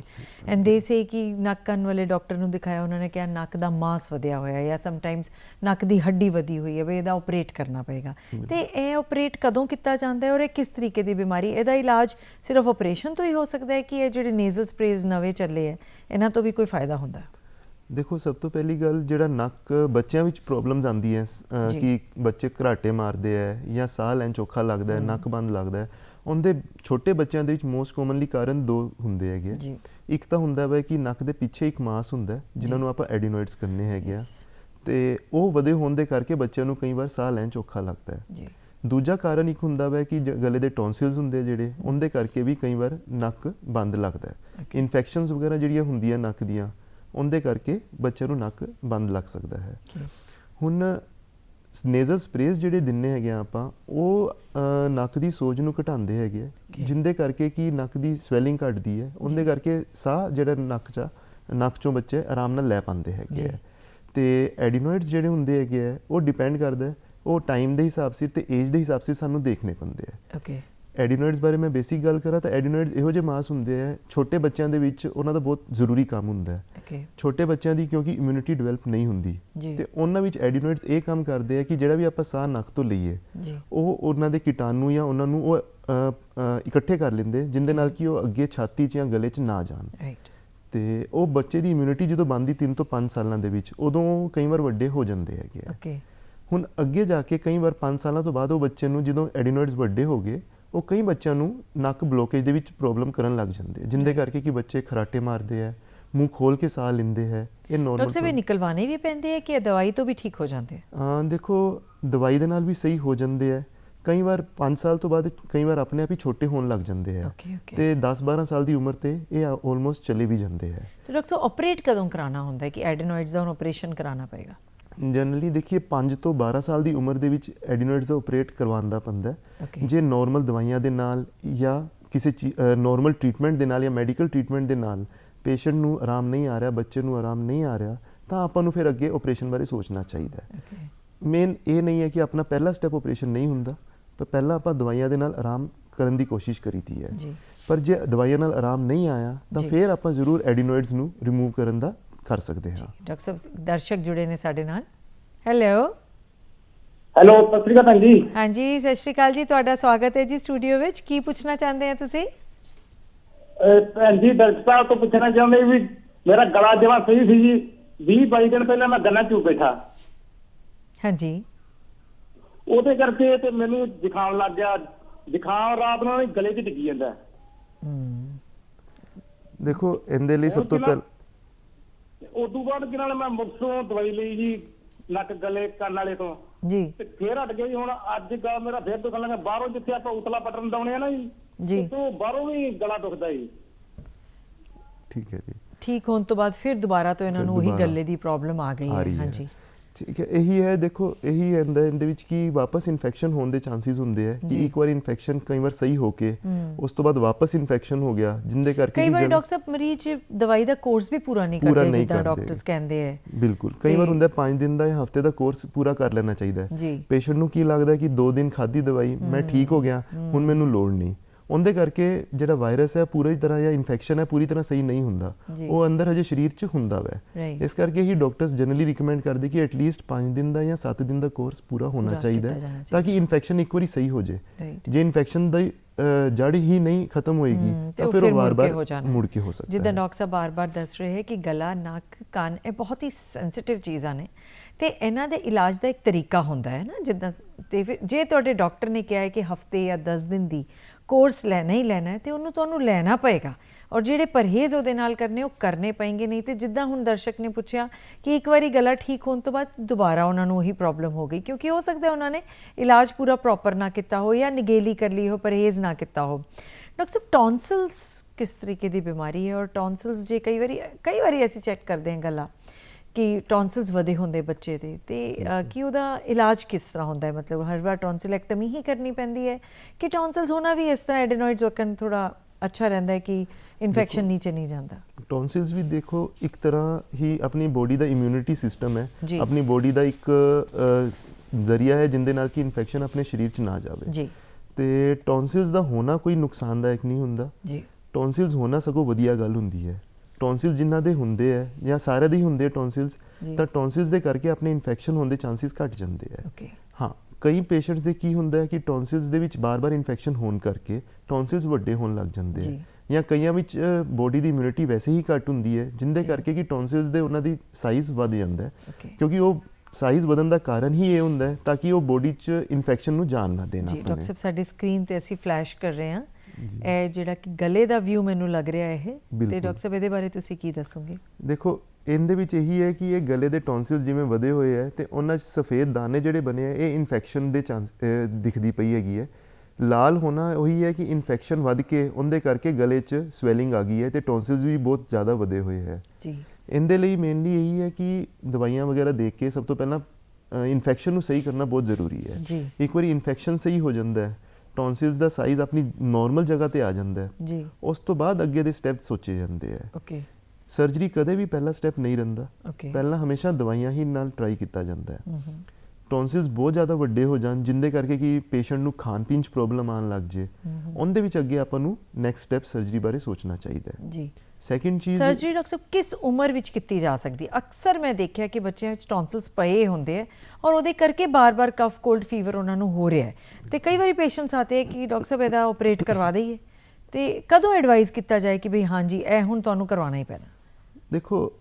ਐਂਡ ਦੇ ਸੇ ਕਿ ਨੱਕ ਕੰਨ ਵਾਲੇ ਡਾਕਟਰ ਨੂੰ ਦਿਖਾਇਆ, ਉਹਨਾਂ ਨੇ ਕਿਹਾ ਨੱਕ ਦਾ ਮਾਸ ਵਧਿਆ ਹੋਇਆ ਹੈ ਜਾਂ ਸਮਟਾਈਮਸ ਨੱਕ ਦੀ ਹੱਡੀ ਵਧੀ ਹੋਈ ਹੈ, ਵੀ ਇਹਦਾ ਆਪਰੇਟ ਕਰਨਾ ਪਏਗਾ। ਤੇ ਇਹ ਆਪਰੇਟ ਕਦੋਂ ਕੀਤਾ ਜਾਂਦਾ ਹੈ ਔਰ ਇਹ ਕਿਸ ਤਰੀਕੇ ਦੀ ਬਿਮਾਰੀ ਇਹਦਾ ਇਲਾਜ ਸਿਰਫ ਆਪਰੇਸ਼ਨ ਤੋਂ ਹੀ ਹੋ ਸਕਦਾ ਹੈ ਕਿ ਇਹ ਜਿਹੜੇ ਨੇਜ਼ਲ ਸਪਰੇਜ਼ ਨਵੇਂ ਚੱਲੇ ਹੈ, ਇਹਨਾਂ ਤੋਂ ਵੀ ਕੋਈ ਫਾਇਦਾ ਹੁੰਦਾ ਹੈ? ਦੇਖੋ ਸਭ ਤੋਂ ਪਹਿਲੀ ਗੱਲ ਜਿਹੜਾ ਨੱਕ ਬੱਚਿਆਂ ਵਿੱਚ ਪ੍ਰੋਬਲਮਸ ਅਹ ਜੀ। ਕਿ ਬੱਚੇ ਘਰਾਟੇ ਮਾਰਦੇ ਆ ਜਾਂ ਸਾਹ ਲੈਣ ਚੋਖਾ ਲੱਗਦਾ ਹੈ ਨੱਕ ਬੰਦ ਲੱਗਦਾ ਹੈ। ਉਹਦੇ ਛੋਟੇ ਬੱਚਿਆਂ ਦੇ ਵਿੱਚ ਮੋਸਟ ਕਾਮਨਲੀ ਕਾਰਨ ਦੋ ਹੁੰਦੇ ਹੈਗੇ। ਜੀ। ਇੱਕ ਤਾਂ ਹੁੰਦਾ ਵਾ ਕਿ ਨੱਕ ਦੇ ਪਿੱਛੇ ਇੱਕ ਮਾਸ ਹੁੰਦਾ ਹੈ, ਜਿਨ੍ਹਾਂ ਨੂੰ ਆਪਾਂ ਐਡੀਨੋਇਡਸ ਕਰਨੇ ਹੈਗੇ ਆ। ਤੇ ਉਹ ਵਧੇ ਹੋਣ ਦੇ ਕਰਕੇ ਬੱਚਿਆਂ ਨੂੰ ਕਈ ਵਾਰ ਸਾਹ ਲੈਣ ਚੋਖਾ ਲੱਗਦਾ ਹੈ। ਜੀ। ਦੂਜਾ ਕਾਰਨ ਇੱਕ ਹੁੰਦਾ ਵਾ ਕਿ ਗਲੇ ਦੇ ਟੌਨਸਿਲਸ ਹੁੰਦੇ ਜਿਹੜੇ ਉਹਦੇ ਕਰਕੇ ਵੀ ਕਈ ਵਾਰ ਨੱਕ ਬੰਦ ਲੱਗਦਾ ਹੈ. ਇਨਫੈਕਸ਼ਨਸ ਵਗੈਰਾ ਜਿਹੜੀਆਂ ਹੁੰਦੀਆਂ ਨੱਕ ਦੀਆਂ ਉਹਦੇ ਕਰਕੇ ਬੱਚਿਆਂ ਨੂੰ ਨੱਕ ਬੰਦ ਲੱਗ ਸਕਦਾ ਹੈ. ਹੁਣ ਨੇਜ਼ਲ ਸਪਰੇਜ਼ ਜਿਹੜੇ ਦਿੰਨੇ ਹੈਗੇ ਆਪਾਂ ਉਹ ਨੱਕ ਦੀ ਸੋਜ ਨੂੰ ਘਟਾਉਂਦੇ ਹੈਗੇ. ਜਿੰਦੇ ਕਰਕੇ ਕਿ ਨੱਕ ਦੀ ਸਵੈਲਿੰਗ ਘਟਦੀ ਹੈ ਉਹਦੇ ਕਰਕੇ ਸਾਹ ਜਿਹੜਾ ਨੱਕ ਚ ਨੱਕ ਚੋਂ ਬੱਚੇ ਆਰਾਮ ਨਾਲ ਲੈ ਪਾਉਂਦੇ ਹੈਗੇ। ਆ ਤੇ ਐਡੀਨੋਇਡਸ ਜਿਹੜੇ ਹੁੰਦੇ ਹੈਗੇ ਆ ਉਹ ਡਿਪੈਂਡ ਕਰਦਾ ਉਹ ਟਾਈਮ ਦੇ ਹਿਸਾਬ ਸਿਰ ਤੇ ਏਜ ਦੇ ਹਿਸਾਬ ਸਿਰ ਸਾਨੂੰ ਦੇਖਣੇ ਪੈਂਦੇ ਆ ਓਕੇ ਐਡੀਨੋਇਡਸ ਬਾਰੇ ਮੈਂ ਬੇਸਿਕ ਗੱਲ ਕਰਾਂ ਤਾਂ ਐਡੀਨੋਇਡਸ ਇਹੋ ਜਿਹੇ ਮਾਸ ਹੁੰਦੇ ਆ ਛੋਟੇ ਬੱਚਿਆਂ ਦੇ ਵਿੱਚ ਉਹਨਾਂ ਦਾ ਬਹੁਤ ਜ਼ਰੂਰੀ ਕੰਮ ਹੁੰਦਾ ਹੈ। ਛੋਟੇ ਬੱਚਿਆਂ ਦੀ ਕਿਉਂਕਿ ਇਮਿਊਨਿਟੀ ਡਿਵੈਲਪ ਨਹੀਂ ਹੁੰਦੀ। ਤੇ ਉਹਨਾਂ ਵਿੱਚ ਐਡੀਨੋਇਡਸ ਇਹ ਕੰਮ ਕਰਦੇ ਆ ਕਿ ਜਿਹੜਾ ਵੀ ਆਪਾਂ ਸਾਹ ਨੱਕ ਤੋਂ ਲਈਏ ਉਹ ਉਹਨਾਂ ਦੇ ਕੀਟਾਣੂ ਜਾਂ ਉਹਨਾਂ ਨੂੰ ਉਹ ਇਕੱਠੇ ਕਰ ਲੈਂਦੇ ਜਿੰਦੇ ਨਾਲ ਕਿ ਉਹ ਅੱਗੇ ਛਾਤੀ 'ਚ ਜਾਂ ਗਲੇ 'ਚ ਨਾ ਜਾਣ। ਰਾਈਟ ਤੇ ਉਹ ਬੱਚੇ ਦੀ ਇਮਿਊਨਿਟੀ ਜਦੋਂ ਬਣਦੀ 3 ਤੋਂ 5 ਸਾਲਾਂ ਦੇ ਵਿੱਚ ਉਦੋਂ ਕਈ ਵਾਰ ਵੱਡੇ ਹੋ ਜਾਂਦੇ ਹੈਗੇ ਓਕੇ ਹੁਣ ਅੱਗੇ ਜਾ ਕੇ ਕਈ ਵਾਰ 5 ਸਾਲਾਂ ਤੋਂ ਬਾਅਦ ਉਹ ਬੱਚੇ ਨੂੰ ਜਦੋਂ ਐਡੀਨੋਇਡਸ ਵੱਡੇ ਹੋ ਗਏ ਉਹ ਕਈ ਬੱਚਿਆਂ ਨੂੰ ਨੱਕ ਬਲੋਕੇਜ ਦੇ ਵਿੱਚ ਪ੍ਰੋਬਲਮ ਕਰਨ ਲੱਗ ਜਾਂਦੇ ਆ, ਜਿੰਦੇ ਕਰਕੇ ਕਿ ਬੱਚੇ ਖਰਾਟੇ ਮਾਰਦੇ ਆ ਮੂੰਹ ਖੋਲ ਕੇ ਸਾਹ ਲੈਂਦੇ ਹੈ ਇਹ ਡਾਕਟਰ ਸਾਹਿਬ ਨਾਰਮਲ ਨਿਕਲਵਾਣੇ ਵੀ ਪੈਂਦੇ ਆ ਕਿ ਇਹ ਦਵਾਈ ਤੋਂ ਵੀ ਠੀਕ ਹੋ ਜਾਂਦੇ ਆ? ਦੇਖੋ ਦਵਾਈ ਦੇ ਨਾਲ ਵੀ ਸਹੀ ਹੋ ਜਾਂਦੇ ਆ। ਕਈ ਵਾਰ 5 ਸਾਲ ਤੋਂ ਬਾਅਦ ਕਈ ਵਾਰ ਆਪਣੇ ਆਪ ਹੀ ਛੋਟੇ ਹੋਣ ਲੱਗ ਜਾਂਦੇ ਆ। ਤੇ 10-12 ਸਾਲ ਦੀ ਉਮਰ ਤੇ ਇਹ ਆਲਮੋਸਟ ਚਲੇ ਵੀ ਜਾਂਦੇ ਆ। ਤੇ ਡਾਕਟਰ ਸਾਹਿਬ ਆਪਰੇਟ ਕਦੋਂ ਕਰਾਉਣਾ ਹੁੰਦਾ ਹੈ ਕਿ ਐਡੇਨੋਇਡਸ ਦਾ ਆਪਰੇਸ਼ਨ ਕਰਾਉਣਾ ਪਏਗਾ? ਜਨਰਲੀ ਦੇਖੀਏ 5 ਤੋਂ 12 ਸਾਲ ਦੀ ਉਮਰ ਦੇ ਵਿੱਚ ਐਡੀਨੋਇਡਸ ਦਾ ਆਪਰੇਟ ਕਰਵਾਉਣ ਦਾ ਪੈਂਦਾ ਜੇ ਨਾਰਮਲ ਦਵਾਈਆਂ ਦੇ ਨਾਲ ਜਾਂ ਕਿਸੇ ਨਾਰਮਲ ਟ੍ਰੀਟਮੈਂਟ ਦੇ ਨਾਲ ਜਾਂ ਮੈਡੀਕਲ ਟ੍ਰੀਟਮੈਂਟ ਦੇ ਨਾਲ ਪੇਸ਼ੈਂਟ ਨੂੰ ਆਰਾਮ ਨਹੀਂ ਆ ਰਿਹਾ ਬੱਚੇ ਨੂੰ ਆਰਾਮ ਨਹੀਂ ਆ ਰਿਹਾ ਤਾਂ ਆਪਾਂ ਨੂੰ ਫਿਰ ਅੱਗੇ ਆਪਰੇਸ਼ਨ ਬਾਰੇ ਸੋਚਣਾ ਚਾਹੀਦਾ ਹੈ। ਮੇਨ ਇਹ ਨਹੀਂ ਹੈ ਕਿ ਆਪਣਾ ਪਹਿਲਾ ਸਟੈਪ ਆਪਰੇਸ਼ਨ ਨਹੀਂ ਹੁੰਦਾ ਪਰ ਪਹਿਲਾਂ ਆਪਾਂ ਦਵਾਈਆਂ ਦੇ ਨਾਲ ਆਰਾਮ ਕਰਨ ਦੀ ਕੋਸ਼ਿਸ਼ ਕਰੀਦੀ ਹੈ। ਪਰ ਜੇ ਦਵਾਈਆਂ ਨਾਲ ਆਰਾਮ ਨਹੀਂ ਆਇਆ ਤਾਂ। ਫਿਰ ਆਪਾਂ ਜ਼ਰੂਰ ਐਡੀਨੋਇਡਸ ਨੂੰ ਰਿਮੂਵ ਕਰਨ ਦਾ ਕਰ ਸਕਦੇ ਹਾਂ। ਡਾਕਟਰ ਸਾਹਿਬ ਦਰਸ਼ਕ ਜੁੜੇ ਨੇ ਸਾਡੇ ਨਾਲ। ਹੈਲੋ ਹੈਲੋ ਸਤਿ ਸ਼੍ਰੀ ਅਕਾਲ ਭੈਣ ਜੀ। ਹਾਂਜੀ ਸਤਿ ਸ਼੍ਰੀ ਅਕਾਲ ਜੀ ਤੁਹਾਡਾ ਸਵਾਗਤ ਹੈ ਜੀ ਸਟੂਡੀਓ ਵਿੱਚ। ਕੀ ਪੁੱਛਣਾ ਚਾਹੁੰਦੇ ਆ ਤੁਸੀਂ? ਭੈਣ ਜੀ ਡਾਕਟਰ ਸਾਹਿਬ ਤੋਂ ਪੁੱਛਣਾ ਚਾਹੁੰਦੇ ਵੀ ਮੇਰਾ ਗਲਾ ਜਮਾ ਸਹੀ ਸੀ ਜੀ। 20 22 ਦਿਨ ਪਹਿਲਾਂ ਮੈਂ ਗੰਨਾ ਚੂਕ ਬੈਠਾ। ਹਾਂਜੀ। ਉਹਦੇ ਕਰਕੇ ਤੇ ਮੈਨੂੰ ਜ਼ੁਕਾਮ ਲੱਗ ਗਿਆ। ਜ਼ੁਕਾਮ ਰਾਤ ਨੂੰ ਗਲੇ 'ਚ ਡਿੱਗੀ ਜਾਂਦਾ। ਦੇਖੋ ਇਹਦੇ ਲਈ ਸਭ ਤੋਂ ਪਹਿਲਾਂ ਉਸ ਤੋਂ ਬਾਅਦ ਕਿਨਾਂ ਮੈਂ ਮੁਕਸੋਂ ਦਵਾਈ ਲਈ ਜੀ ਨੱਕ ਗਲੇ ਕੰਨ ਵਾਲੇ ਤੋਂ। ਜੀ। ਤੇ ਫੇਰ ਹਟ ਗਿਆ ਜੀ ਹੁਣ ਅੱਜ ਗਲਾ ਮੇਰਾ ਫੇਰ ਦੁਖਣ ਲੱਗਾ। ਬਾਹਰੋਂ ਜਿੱਥੇ ਆਪਾਂ ਉਤਲਾ ਬਟਨ ਦੌਣੇ ਆ ਨਾ ਜੀ ਜੀ। ਤੋਂ ਬਾਹਰੋਂ ਵੀ ਗਲਾ ਦੁਖਦਾ ਜੀ। ਠੀਕ ਹੈ ਜੀ। ਠੀਕ ਹੋਣ ਤੋਂ ਬਾਅਦ ਫਿਰ ਦੁਬਾਰਾ ਤੋਂ ਇਹਨਾਂ ਨੂੰ ਉਹੀ ਗੱਲੇ ਦੀ ਪ੍ਰੋਬਲਮ ਆ ਗਈ ਹੈ। ਹਾਂਜੀ। ਠੀਕ ਹੈ ਇਹੀ ਹੈ ਦੇਖੋ ਇਹੀ ਹੁੰਦਾ ਇਹਦੇ ਵਿੱਚ ਕਿ ਵਾਪਸ ਇਨਫੈਕਸ਼ਨ ਹੋਣ ਦੇ ਚਾਂਸਸ ਹੁੰਦੇ ਆ। ਕਿ ਇੱਕ ਵਾਰ ਇਨਫੈਕਸ਼ਨ ਕਈ ਵਾਰ ਸਹੀ ਹੋ ਕੇ ਉਸ ਤੋਂ ਬਾਅਦ ਵਾਪਸ ਇਨਫੈਕਸ਼ਨ ਹੋ ਗਿਆ ਜਿੰਦੇ ਕਰਕੇ ਕਈ ਵਾਰ ਡਾਕਟਰ ਸਾਹਿਬ ਮਰੀਜ਼ ਦਵਾਈ ਦਾ ਕੋਰਸ ਵੀ ਪੂਰਾ ਨਹੀਂ ਕਰਦੇ ਜਿੱਦਾਂ। ਡਾਕਟਰਸ ਕਹਿੰਦੇ ਹੈ ਬਿਲਕੁਲ ਕਈ ਵਾਰ ਹੁੰਦਾ 5 ਦਿਨ ਦਾ ਜਾਂ ਹਫ਼ਤੇ ਦਾ ਕੋਰਸ ਪੂਰਾ ਕਰ ਲੈਣਾ ਚਾਹੀਦਾ। ਹੈ ਪੇਸ਼ੈਂਟ ਨੂੰ ਕੀ ਲੱਗਦਾ ਕਿ 2 ਦਿਨ ਖਾਦੀ ਦਵਾਈ ਮੈਂ ਠੀਕ ਹੋ ਗਿਆ ਹੁਣ ਮੈਨੂੰ ਲੋੜ ਨਹੀਂ। ਉਹਦੇ ਕਰਕੇ ਜਿਹੜਾ ਵਾਇਰਸ ਹੈ ਪੂਰੀ ਤਰ੍ਹਾਂ ਜਾਂ ਇਨਫੈਕਸ਼ਨ ਹੈ ਪੂਰੀ ਤਰ੍ਹਾਂ ਸਹੀ ਨਹੀਂ ਹੁੰਦਾ। ਉਹ ਅੰਦਰ ਹਜੇ ਸਰੀਰ 'ਚ ਹੁੰਦਾ ਵੈ. ਇਸ ਕਰਕੇ ਹੀ ਡਾਕਟਰਸ ਜਨਰਲੀ ਰეკਮੈਂਡ ਕਰਦੇ ਕਿ ਐਟਲੀਸਟ 5 ਦਿਨ ਦਾ ਜਾਂ 7 ਦਿਨ ਦਾ ਕੋਰਸ ਪੂਰਾ ਹੋਣਾ ਚਾਹੀਦਾ ਤਾਂ ਕਿ ਇਨਫੈਕਸ਼ਨ ਇੱਕ ਵਾਰੀ ਸਹੀ ਹੋ ਜੇ। ਜੇ ਇਨਫੈਕਸ਼ਨ ਦਾ ਜੜ ਹੀ ਨਹੀਂ ਖਤਮ ਹੋਏਗੀ ਤੇ ਫਿਰ ਉਹ ਵਾਰ-ਵਾਰ। ਮੁੜ ਕੇ ਹੋ ਸਕਦਾ ਜਿੱਦਾਂ ਡਾਕਟਰ ਸਾਹਿਬ ਬਾਰ-ਬਾਰ ਦੱਸ ਰਹੇ ਹੈ ਕਿ ਗਲਾ ਨੱਕ ਕੰਨ ਇਹ ਬਹੁਤ ਹੀ ਸੈਂਸਿਟਿਵ ਚੀਜ਼ਾਂ ਨੇ। ਤੇ ਇਹਨਾਂ ਦੇ ਇਲਾਜ ਦਾ ਇੱਕ ਤਰੀਕਾ ਹੁੰਦਾ ਹੈ ਨਾ ਜਿੱਦਾਂ ਤੇ ਫਿਰ ਜੇ ਤੁਹਾਡੇ ਡਾਕਟਰ ਨੇ ਕਿਹਾ ਹੈ ਕਿ ਹਫ਼ਤੇ ਜਾਂ 10 ਦਿਨ ਦੀ ਕੋਰਸ ਲੈਣਾ ਹੀ ਲੈਣਾ ਹੈ ਤੇ ਉਹਨੂੰ ਤੁਹਾਨੂੰ ਲੈਣਾ ਪਏਗਾ। ਔਰ ਜਿਹੜੇ ਪਰਹੇਜ਼ ਉਹਦੇ ਨਾਲ ਕਰਨੇ, ਉਹ ਕਰਨੇ ਪੈਣਗੇ ਨਹੀਂ ਤੇ ਜਿੱਦਾਂ ਹੁਣ ਦਰਸ਼ਕ ਨੇ ਪੁੱਛਿਆ ਕਿ ਇੱਕ ਵਾਰੀ ਗਲਾ ਠੀਕ ਹੋਣ ਤੋਂ ਬਾਅਦ ਦੁਬਾਰਾ ਉਹਨਾਂ ਨੂੰ ਉਹੀ ਪ੍ਰੋਬਲਮ ਹੋ ਗਈ। ਕਿਉਂਕਿ ਹੋ ਸਕਦਾ ਉਹਨਾਂ ਨੇ ਇਲਾਜ ਪੂਰਾ ਪ੍ਰੋਪਰ ਨਾ ਕੀਤਾ ਹੋ ਜਾਂ ਨਿਗੇਲੀ ਕਰ ਲਈ ਹੋ ਪਰਹੇਜ਼ ਨਾ ਕੀਤਾ ਹੋ ਡਾਕਟਰ ਸਾਹਿਬ ਟੌਨਸਲਸ ਕਿਸ ਤਰੀਕੇ ਦੀ ਬਿਮਾਰੀ ਹੈ? ਔਰ ਟੌਨਸਲਸ ਜੇ ਕਈ ਵਾਰੀ ਕਈ ਵਾਰੀ ਅਸੀਂ ਚੈੱਕ ਕਰਦੇ ਹਾਂ ਗਲਾ। ਕਿ ਟੌਨਸਲਸ ਵਧੇ ਹੁੰਦੇ ਬੱਚੇ ਦੇ ਤੇ ਕੀ ਉਹਦਾ ਇਲਾਜ ਕਿਸ ਤਰ੍ਹਾਂ ਹੁੰਦਾ ਹੈ? ਮਤਲਬ ਹਰ ਵਾਰ ਟੌਨਸਿਲੈਕਟਮੀ ਹੀ ਕਰਨੀ ਪੈਂਦੀ ਹੈ ਕਿ ਟੌਨਸਲਸ ਹੋਣਾ ਵੀ ਇਸ ਤਰ੍ਹਾਂ ਐਡੇਨੋਇਡਸ ਵਕਨ ਥੋੜਾ ਅੱਛਾ ਰਹਿੰਦਾ ਹੈ ਕਿ ਇਨਫੈਕਸ਼ਨ ਨੀਚੇ ਨਹੀਂ ਜਾਂਦਾ? ਟੌਨਸਿਲਸ ਵੀ ਦੇਖੋ ਇੱਕ ਤਰ੍ਹਾਂ ਹੀ ਆਪਣੀ ਬੋਡੀ ਦਾ ਇਮਿਊਨਿਟੀ ਸਿਸਟਮ ਹੈ। ਆਪਣੀ ਬੋਡੀ ਦਾ ਇੱਕ ਜ਼ਰੀਆ ਹੈ ਜਿੰਦੇ ਨਾਲ ਕਿ ਇਨਫੈਕਸ਼ਨ ਆਪਣੇ ਸਰੀਰ 'ਚ ਨਾ ਜਾਵੇ। ਜੀ। ਤੇ ਟੌਨਸਿਲਸ ਦਾ ਹੋਣਾ ਕੋਈ ਨੁਕਸਾਨਦਾਇਕ ਨਹੀਂ ਹੁੰਦਾ। ਜੀ। ਟੌਨਸਿਲਸ ਹੋਣਾ ਸਗੋਂ ਵਧੀਆ ਗੱਲ ਹੁੰਦੀ ਹੈ। ਟੌਨਸਿਲਸ ਜਿਨ੍ਹਾਂ ਦੇ ਹੁੰਦੇ ਆ ਜਾਂ ਸਾਰੇ ਦੇ ਹੁੰਦੇ ਟੌਨਸਿਲਸ। ਤਾਂ ਟੌਨਸਿਲਸ ਦੇ ਕਰਕੇ ਆਪਣੇ ਇਨਫੈਕਸ਼ਨ ਹੋਣ ਦੇ ਚਾਂਸਸ ਘਟ ਜਾਂਦੇ ਆ। ਓਕੇ ਹਾਂ ਕਈ ਪੇਸ਼ੈਂਟਸ ਦੇ ਕੀ ਹੁੰਦਾ ਹੈ ਕਿ ਟੌਨਸਿਲਸ ਦੇ ਵਿੱਚ ਬਾਰ-ਬਾਰ ਇਨਫੈਕਸ਼ਨ ਹੋਣ ਕਰਕੇ ਟੌਨਸਿਲਸ ਵੱਡੇ ਹੋਣ ਲੱਗ ਜਾਂਦੇ। ਆ। ਜਾਂ। ਕਈਆਂ ਵਿੱਚ ਬੋਡੀ ਦੀ ਇਮਿਊਨਿਟੀ ਵੈਸੇ ਹੀ ਘੱਟ ਹੁੰਦੀ ਹੈ ਜਿੰਦੇ ਕਰਕੇ ਕਿ ਟੌਨਸਿਲਸ ਦੇ ਉਹਨਾਂ ਦੀ ਸਾਈਜ਼ ਵੱਧ ਜਾਂਦਾ ਹੈ। ਕਿਉਂਕਿ ਉਹ ਸਾਈਜ਼ ਵਧਣ ਦਾ ਕਾਰਨ ਹੀ ਇਹ ਹੁੰਦਾ ਹੈ ਤਾਂ ਕਿ ਉਹ ਬੋਡੀ 'ਚ ਇਨਫੈਕਸ਼ਨ ਨੂੰ ਜਾਣ ਨਾ ਦੇਣ ਜੀ ਡਾਕਟਰ ਸਾਹਿਬ ਸਾਡੀ ਸਕਰੀਨ ਤੇ ਅਸੀਂ ਫਲੈਸ਼ ਕਰ ਰਹੇ ਹਾਂ। ਇਹ ਜਿਹੜਾ ਕਿ ਗਲੇ ਦਾ ਵਿਊ ਮੈਨੂੰ ਲੱਗ ਰਿਹਾ ਇਹ। ਤੇ। ਡਾਕਟਰ ਸਾਹਿਬ ਇਹਦੇ ਬਾਰੇ ਤੁਸੀਂ ਕੀ ਦੱਸੋਗੇ? ਦੇਖੋ ਇਹਦੇ ਵਿੱਚ ਇਹੀ ਹੈ ਕਿ ਇਹ ਗਲੇ ਦੇ ਟੌਨਸਿਲਸ ਜਿਵੇਂ ਵਧੇ ਹੋਏ ਹੈ ਤੇ ਉਹਨਾਂ 'ਚ ਸਫੇਦ ਦਾਣੇ ਜਿਹੜੇ ਬਣੇ ਆ ਇਹ ਇਨਫੈਕਸ਼ਨ ਦੇ ਚਾਂਸ ਦਿਖਦੀ ਪਈ ਹੈਗੀ ਹੈ। ਲਾਲ ਹੋਣਾ ਉਹੀ ਹੈ ਕਿ ਇਨਫੈਕਸ਼ਨ ਵੱਧ ਕੇ ਉਹਦੇ ਕਰਕੇ ਗਲੇ 'ਚ ਸਵੈਲਿੰਗ ਆ ਗਈ ਹੈ ਤੇ ਟੌਨਸਿਲਸ ਵੀ ਬਹੁਤ ਜ਼ਿਆਦਾ ਵਧੇ ਹੋਏ ਹੈ। ਜੀ। ਇਹਦੇ ਲਈ ਮੇਨਲੀ ਇਹੀ ਹੈ ਕਿ ਦਵਾਈਆਂ ਵਗੈਰਾ ਦੇਖ ਕੇ ਸਭ ਤੋਂ ਪਹਿਲਾਂ ਇਨਫੈਕਸ਼ਨ ਨੂੰ ਸਹੀ ਕਰਨਾ ਬਹੁਤ ਜ਼ਰੂਰੀ ਹੈ। ਜੀ। ਇੱਕ ਵਾਰੀ ਇਨਫੈਕਸ਼ਨ ਸਹੀ ਹੋ ਜਾਂਦਾ ਹੈ ਟੌਨਸਿਲਸ ਦਾ ਸਾਈਜ਼ ਆਪਣੀ ਨਾਰਮਲ ਜਗ੍ਹਾ ਤੇ ਆ ਜਾਂਦਾ ਹੈ। ਜੀ। ਉਸ ਤੋਂ ਬਾਅਦ ਅੱਗੇ ਦੇ ਸਟੈਪ ਸੋਚੇ ਜਾਂਦੇ ਆ ਓਕੇ ਸਰਜਰੀ ਕਦੇ ਵੀ ਪਹਿਲਾ ਸਟੈਪ ਨਹੀਂ ਰਹਿੰਦਾ। ਪਹਿਲਾਂ ਹਮੇਸ਼ਾ ਦਵਾਈਆਂ ਹੀ ਨਾਲ ਟਰਾਈ ਕੀਤਾ ਜਾਂਦਾ ਹੂੰ। ਟੌਨਸਿਲਸ ਬਹੁਤ ਜ਼ਿਆਦਾ ਵੱਡੇ ਹੋ ਜਾਣ ਜਿੰਦੇ ਕਰਕੇ ਕਿ ਪੇਸ਼ੈਂਟ ਨੂੰ ਖਾਣ ਪੀਣ 'ਚ ਪ੍ਰੋਬਲਮ ਆਉਣ ਲੱਗ ਜੇ। ਉਹਦੇ ਵਿੱਚ ਅੱਗੇ ਆਪਾਂ ਨੂੰ ਨੈਕਸਟ ਸਟੈਪ ਸਰਜਰੀ ਬਾਰੇ ਸੋਚਣਾ ਚਾਹੀਦਾ ਹੈ। ਜੀ। ਸੈਕਿੰਡ ਚੀਜ਼ ਸਰਜਰੀ ਡਾਕਟਰ ਸਾਹਿਬ ਕਿਸ ਉਮਰ ਵਿੱਚ ਕੀਤੀ ਜਾ ਸਕਦੀ ਅਕਸਰ ਮੈਂ ਦੇਖਿਆ ਕਿ ਬੱਚਿਆਂ ਵਿੱਚ ਟੌਨਸਲਸ ਪਏ ਹੁੰਦੇ ਆ ਔਰ ਉਹਦੇ ਕਰਕੇ ਬਾਰ-ਬਾਰ ਕਫ ਕੋਲਡ ਫੀਵਰ ਉਹਨਾਂ ਨੂੰ ਹੋ ਰਿਹਾ ਹੈ। ਤੇ ਕਈ ਵਾਰੀ ਪੇਸ਼ੈਂਟਸ ਆਤੇ ਹੈ ਕਿ ਡਾਕਟਰ ਸਾਹਿਬ ਇਹਦਾ ਆਪਰੇਟ ਕਰਵਾ ਦਈਏ। ਤੇ ਕਦੋਂ ਐਡਵਾਈਸ ਕੀਤਾ ਜਾਏ ਕਿ ਭਈ ਹਾਂਜੀ ਇਹ ਹੁਣ ਤੁਹਾਨੂੰ ਕਰਵਾਉਣਾ ਹੀ ਪੈਣਾ? ਦੇਖੋ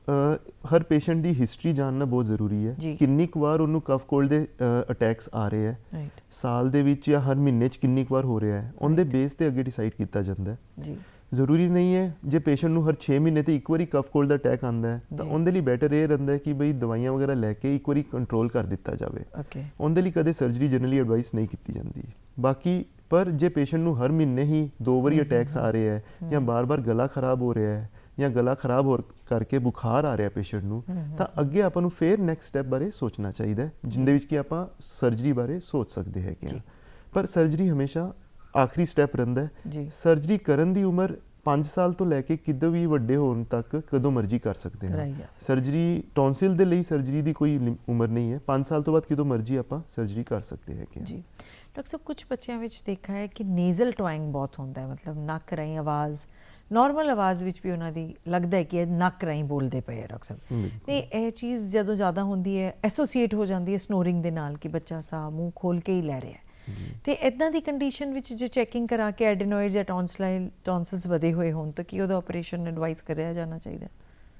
ਹਰ ਪੇਸ਼ੈਂਟ ਦੀ ਹਿਸਟਰੀ ਜਾਣਨਾ ਬਹੁਤ ਜ਼ਰੂਰੀ। ਹੈ। ਕਿੰਨੀ ਕੁ ਵਾਰ ਉਹਨੂੰ ਕਫ ਕੋਲਡ ਦੇ ਅਟੈਕਸ ਆ ਰਹੇ ਹੈ। ਸਾਲ ਦੇ ਵਿੱਚ ਜਾਂ ਹਰ ਮਹੀਨੇ 'ਚ ਕਿੰਨੀ ਕੁ ਵਾਰ ਹੋ ਰਿਹਾ ਹੈ। ਉਹਦੇ ਬੇਸ ਤੇ ਅੱਗੇ ਡਿਸਾਈਡ ਕੀਤਾ ਜਾਂਦਾ ਹੈ। ਜੀ। ਜ਼ਰੂਰੀ ਨਹੀਂ ਹੈ ਜੇ ਪੇਸ਼ੈਂਟ ਨੂੰ ਹਰ 6 ਮਹੀਨੇ ਤੇ ਇੱਕ ਵਾਰੀ ਕਫ ਕੋਲਡ ਦਾ ਅਟੈਕ ਆਂਦਾ ਹੈ ਤਾਂ। ਉਹਦੇ ਲਈ ਬੈਟਰ ਇਹ ਰਹਿੰਦਾ ਹੈ ਕਿ ਬਈ ਦਵਾਈਆਂ ਵਗੈਰਾ ਲੈ ਕੇ ਇੱਕ ਵਾਰੀ ਕੰਟਰੋਲ ਕਰ ਦਿੱਤਾ ਜਾਵੇ। ਓਕੇ ਉਹਦੇ ਲਈ ਕਦੇ ਸਰਜਰੀ ਜਨਰਲੀ ਐਡਵਾਈਸ ਨਹੀਂ ਕੀਤੀ ਜਾਂਦੀ। ਬਾਕੀ ਪਰ ਜੇ ਪੇਸ਼ੈਂਟ ਨੂੰ ਹਰ ਮਹੀਨੇ ਹੀ ਦੋ ਵਾਰੀ ਅਟੈਕਸ ਆ ਰਹੇ ਹੈ ਜਾਂ ਬਾਰ-ਬਾਰ ਗਲਾ ਖਰਾਬ ਹੋ ਰਿਹਾ ਹੈ ਜਾਂ ਗਲਾ ਖਰਾਬ ਹੋ ਕਰਕੇ ਬੁਖਾਰ ਆ ਰਿਹਾ ਪੇਸ਼ੈਂਟ ਨੂੰ ਤਾਂ ਅੱਗੇ ਆਪਾਂ ਨੂੰ ਫੇਰ ਨੈਕਸਟ ਸਟੈਪ ਬਾਰੇ ਸੋਚਣਾ ਚਾਹੀਦਾ ਹੈ ਜਿੰਦੇ ਵਿੱਚ ਕਿ ਆਪਾਂ ਸਰਜਰੀ ਬਾਰੇ ਸੋਚ ਸਕਦੇ ਹੈਗੇ। ਹਾਂ। ਪਰ ਸਰਜਰੀ ਹਮੇਸ਼ਾ ਆਖਰੀ ਸਟੈਪ ਰਹਿੰਦਾ ਹੈ। ਸਰਜਰੀ ਕਰਨ ਦੀ ਉਮਰ 5 ਸਾਲ ਤੋਂ ਲੈ ਕੇ ਕਿਦੋਂ ਵੀ ਵੱਡੇ ਹੋਣ ਤੱਕ ਕਦੋਂ ਮਰਜ਼ੀ ਕਰ ਸਕਦੇ ਹਾਂ। ਸਰਜਰੀ ਟੌਨਸਿਲ ਦੇ ਲਈ ਸਰਜਰੀ ਦੀ ਕੋਈ ਉਮਰ ਨਹੀਂ ਹੈ। 5 ਸਾਲ ਤੋਂ ਬਾਅਦ ਕਿਦੋਂ ਮਰਜ਼ੀ ਆਪਾਂ ਸਰਜਰੀ ਕਰ ਸਕਦੇ ਹੈਗੇ ਹਾਂ। ਜੀ। ਡਾਕਟਰ ਸਾਹਿਬ ਕੁਝ ਬੱਚਿਆਂ ਵਿੱਚ ਦੇਖਾ ਹੈ ਕਿ ਨੇਜ਼ਲ ਟਵਾਇੰਗ ਬਹੁਤ ਹੁੰਦਾ ਹੈ ਮਤਲਬ ਨੱਕ ਰਾਹੀਂ ਆਵਾਜ਼ ਨਾਰਮਲ ਆਵਾਜ਼ ਵਿੱਚ ਵੀ ਉਹਨਾਂ ਦੀ ਲੱਗਦਾ ਹੈ ਕਿ ਇਹ ਨੱਕ ਰਾਹੀਂ ਬੋਲਦੇ ਪਏ ਆ ਡਾਕਟਰ ਸਾਹਿਬ। ਤੇ ਇਹ ਚੀਜ਼ ਜਦੋਂ ਜ਼ਿਆਦਾ ਹੁੰਦੀ ਹੈ ਐਸੋਸੀਏਟ ਹੋ ਜਾਂਦੀ ਹੈ ਸਨੋਰਿੰਗ ਦੇ ਨਾਲ ਕਿ ਬੱਚਾ ਸਾਹ ਮੂੰਹ ਖੋਲ ਕੇ ਹੀ ਲੈ ਰਿਹਾ ਹੈ। ਤੇ ਇਦਾਂ ਦੀ ਕੰਡੀਸ਼ਨ ਵਿੱਚ ਜੇ ਚੈਕਿੰਗ ਕਰਾ ਕੇ ਐਡੇਨੋਇਡਸ ਜਾਂ ਟੌਨਸਲਾਈਲ ਟੌਨਸਿਲਸ ਵਧੇ ਹੋਏ ਹੋਣ ਤਾਂ ਕੀ ਉਹਦਾ ਆਪਰੇਸ਼ਨ ਐਡਵਾਈਸ ਕਰਿਆ ਜਾਣਾ ਚਾਹੀਦਾ?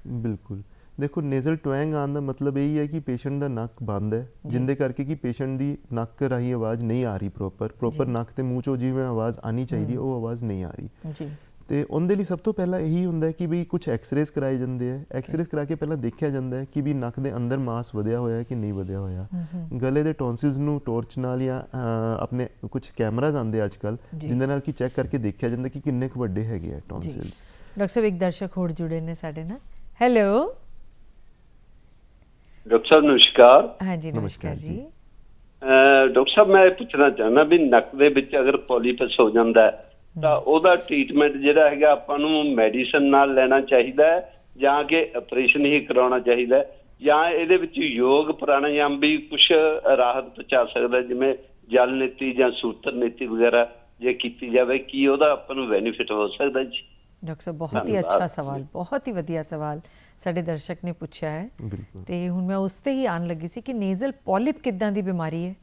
ਬਿਲਕੁਲ। ਦੇਖੋ ਨੇਜ਼ਲ ਟਵੈਂਗ ਆਉਣ ਦਾ ਮਤਲਬ ਇਹ ਹੀ ਹੈ ਕਿ ਪੇਸ਼ੈਂਟ ਦਾ ਨੱਕ ਬੰਦ ਹੈ ਜਿੰਦੇ ਕਰਕੇ ਕਿ ਪੇਸ਼ੈਂਟ ਦੀ ਨੱਕ ਰਾਹੀਂ ਆਵਾਜ਼ ਨਹੀਂ ਆ ਰਹੀ ਪ੍ਰੋਪਰ ਪ੍ਰੋਪਰ। ਨੱਕ ਤੇ ਮੂੰਹ ਚੋਂ ਜਿਵੇਂ ਆਵਾਜ਼ ਆਣੀ ਚਾਹੀਦੀ ਉਹ ਆਵਾਜ਼ ਨਹੀਂ ਆ ਰਹੀ। ਜੀ। ਤੇ ਉਹਦੇ ਲਈ ਸਭ ਤੋਂ ਪਹਿਲਾਂ ਇਹੀ ਹੁੰਦਾ ਹੈ ਕਿ ਵੀ ਕੁਝ ਐਕਸ-ਰੇਜ਼ ਕਰਾਏ ਜਾਂਦੇ ਆ। ਐਕਸ-ਰੇਜ਼ ਕਰਾ ਕੇ ਪਹਿਲਾਂ ਦੇਖਿਆ ਜਾਂਦਾ ਹੈ ਕਿ ਵੀ ਨੱਕ ਦੇ ਅੰਦਰ ਮਾਸ ਵਧਿਆ ਹੋਇਆ ਹੈ ਕਿ ਨਹੀਂ ਵਧਿਆ ਹੋਇਆ। ਗਲੇ ਦੇ ਟੌਨਸਿਲਸ ਨੂੰ ਟੋਰਚ ਨਾਲ ਜਾਂ ਆਪਣੇ ਕੁਝ ਕੈਮਰਾਜ਼ ਆਉਂਦੇ ਅੱਜ ਕੱਲ। ਜਿੰਦੇ ਨਾਲ ਕਿ ਚੈੱਕ ਕਰਕੇ ਦੇਖਿਆ ਜਾਂਦਾ ਕਿ ਕਿੰਨੇ ਕੁ ਵੱਡੇ ਹੈਗੇ ਆ ਟੌਨਸਿਲਸ ਡਾਕਟਰ ਸਾਹਿਬ ਇੱਕ ਦਰਸ਼ਕ ਹੋਰ ਜੁੜੇ ਨੇ ਸਾਡੇ ਨਾਲ। ਹੈਲੋ ਡਾਕਟਰ ਸਾਹਿਬ ਨਮਸਕਾਰ। ਹਾਂਜੀ ਨਮਸਕਾਰ ਨਮਸਕਾਰ ਜੀ। ਡਾਕਟਰ ਸਾਹਿਬ ਮੈਂ ਪੁੱਛਣਾ ਚਾਹੁੰਦਾ ਵੀ ਨੱਕ ਦੇ ਵਿੱਚ ਅਗਰ ਪੋਲੀਪਸ ਹੋ ਜਾਂਦਾ ਹੈ ਤਾਂ ਉਹਦਾ ਟ੍ਰੀਟਮੈਂਟ ਜਿਹੜਾ ਹੈਗਾ ਆਪਾਂ ਨੂੰ ਮੈਡੀਸਨ ਨਾਲ ਲੈਣਾ ਚਾਹੀਦਾ ਹੈ ਜਾਂ ਕਿ ਆਪਰੇਸ਼ਨ ਹੀ ਕਰਾਉਣਾ ਚਾਹੀਦਾ ਹੈ ਜਾਂ ਇਹਦੇ ਵਿੱਚ ਯੋਗ ਪ੍ਰਾਣਾਯਾਮ ਵੀ ਕੁਝ ਰਾਹਤ ਪਹੁੰਚਾ ਸਕਦਾ ਜਿਵੇਂ ਜਲ ਨੀਤੀ ਜਾਂ ਸੂਤਰ ਨੀਤੀ ਵਗੈਰਾ ਜੇ ਕੀਤੀ ਜਾਵੇ ਕੀ ਉਹਦਾ ਆਪਾਂ ਨੂੰ ਬੈਨੀਫਿਟ ਹੋ ਸਕਦਾ ਜੀ? ਡਾਕਟਰ ਸਾਹਿਬ ਬਹੁਤ ਹੀ ਅੱਛਾ। ਸਵਾਲ ਬਹੁਤ ਹੀ ਵਧੀਆ ਸਵਾਲ ਸਾਡੇ ਦਰਸ਼ਕ ਨੇ ਪੁੱਛਿਆ ਹੈ। ਤੇ ਹੁਣ ਮੈਂ ਉਸ ਤੇ ਹੀ ਆਣ ਲੱਗੀ ਸੀ ਕਿ ਨੇਜ਼ਲ ਪੋਲਿਪ ਕਿੱਦਾਂ ਦੀ ਬਿਮਾਰੀ ਹੈ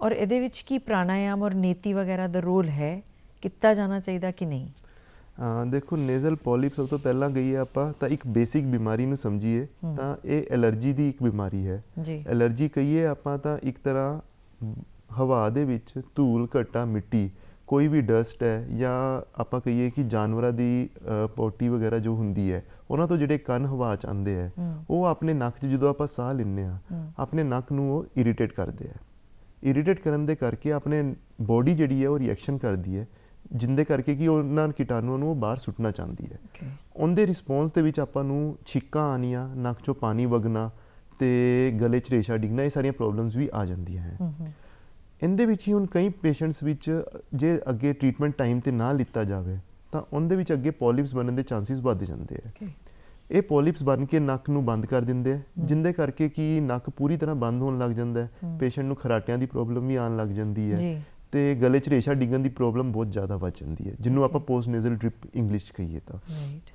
ਔਰ ਇਹਦੇ ਵਿੱਚ ਕੀ ਪ੍ਰਾਣਾਯਾਮ ਔਰ ਨੀਤੀ ਵਗੈਰਾ ਦਾ ਰੋਲ ਹੈ? ਕੀਤਾ ਜਾਣਾ ਚਾਹੀਦਾ ਕਿ ਨਹੀਂ? ਦੇਖੋ ਨੇਜ਼ਲ ਪੋਲਿਪ ਸਭ ਤੋਂ ਪਹਿਲਾਂ ਗਈ ਹੈ ਆਪਾਂ ਤਾਂ ਇੱਕ ਬੇਸਿਕ ਬਿਮਾਰੀ ਨੂੰ ਸਮਝੀਏ ਤਾਂ ਇਹ ਐਲਰਜੀ ਦੀ ਇੱਕ ਬਿਮਾਰੀ ਹੈ। ਜੀ। ਐਲਰਜੀ ਕਹੀਏ ਆਪਾਂ ਤਾਂ ਇੱਕ ਤਰ੍ਹਾਂ ਹਵਾ ਦੇ ਵਿੱਚ ਧੂਲ ਘਟਾ ਮਿੱਟੀ ਕੋਈ ਵੀ ਡਸਟ ਹੈ ਜਾਂ ਆਪਾਂ ਕਹੀਏ ਕਿ ਜਾਨਵਰਾਂ ਦੀ ਪੋਟੀ ਵਗੈਰਾ ਜੋ ਹੁੰਦੀ ਹੈ ਉਹਨਾਂ ਤੋਂ ਜਿਹੜੇ ਕਣ ਹਵਾ ਚ ਆਉਂਦੇ ਹੈ ਉਹ ਆਪਣੇ ਨੱਕ 'ਚ ਜਦੋਂ ਆਪਾਂ ਸਾਹ ਲੈਂਦੇ ਆ ਆਪਣੇ ਨੱਕ ਨੂੰ ਉਹ ਇਰੀਟੇਟ ਕਰਦੇ ਆ ਇਰੀਟੇਟ ਕਰਨ ਦੇ ਕਰਕੇ ਆਪਣੇ ਬੋਡੀ ਜਿਹੜੀ ਹੈ ਉਹ ਰਿਐਕਸ਼ਨ ਕਰਦੀ ਹੈ। ਜਿੰਦੇ ਕਰਕੇ ਕਿ ਉਹਨਾਂ ਕੀਟਾਣੂਆਂ ਨੂੰ ਉਹ ਬਾਹਰ ਸੁੱਟਣਾ ਚਾਹੁੰਦੀ ਹੈ। ਉਹਦੇ ਰਿਸਪੌਂਸ ਦੇ ਵਿੱਚ ਆਪਾਂ ਨੂੰ ਛਿੱਕਾਂ ਆਣੀਆਂ ਨੱਕ 'ਚੋਂ ਪਾਣੀ ਵਗਣਾ ਤੇ ਗਲੇ 'ਚ ਰੇਸ਼ਾ ਡਿੱਗਣਾ ਇਹ ਸਾਰੀਆਂ ਪ੍ਰੋਬਲਮਸ ਵੀ ਆ ਜਾਂਦੀਆਂ ਹੈ। ਇਹਦੇ ਵਿੱਚ ਹੀ ਹੁਣ ਕਈ ਪੇਸ਼ੈਂਟਸ ਵਿੱਚ ਜੇ ਅੱਗੇ ਟ੍ਰੀਟਮੈਂਟ ਟਾਈਮ ਤੇ ਨਾ ਲਿੱਤਾ ਜਾਵੇ ਤਾਂ ਉਹਦੇ ਵਿੱਚ ਅੱਗੇ ਪੋਲਿਪਸ ਬਣਨ ਦੇ ਚਾਂਸਸ ਵੱਧ ਜਾਂਦੇ ਆ ਇਹ ਪੋਲਿਪਸ ਬਣ ਕੇ ਨੱਕ ਨੂੰ ਬੰਦ ਕਰ ਦਿੰਦੇ ਆ ਜਿੰਦੇ ਕਰਕੇ ਕਿ ਨੱਕ ਪੂਰੀ ਤਰ੍ਹਾਂ ਬੰਦ ਹੋਣ ਲੱਗ ਜਾਂਦਾ ਹੈ ਪੇਸ਼ੈਂਟ ਨੂੰ ਖਰਾਟਿਆਂ ਦੀ ਪ੍ਰੋਬਲਮ ਵੀ ਆਉਣ ਲੱਗ ਜਾਂਦੀ ਹੈ। ਜੀ। ਤੇ ਗਲੇ 'ਚ ਰੇਸ਼ਾ ਡਿੱਗਣ ਦੀ ਪ੍ਰੋਬਲਮ ਬਹੁਤ ਜ਼ਿਆਦਾ ਵੱਧ ਜਾਂਦੀ ਹੈ ਜਿਹਨੂੰ ਆਪਾਂ ਪੋਸਟ ਨੇਜ਼ਲ ਡ੍ਰਿਪ ਇੰਗਲਿਸ਼ 'ਚ ਕਹੀਏ ਤਾਂ। ਰਾਈਟ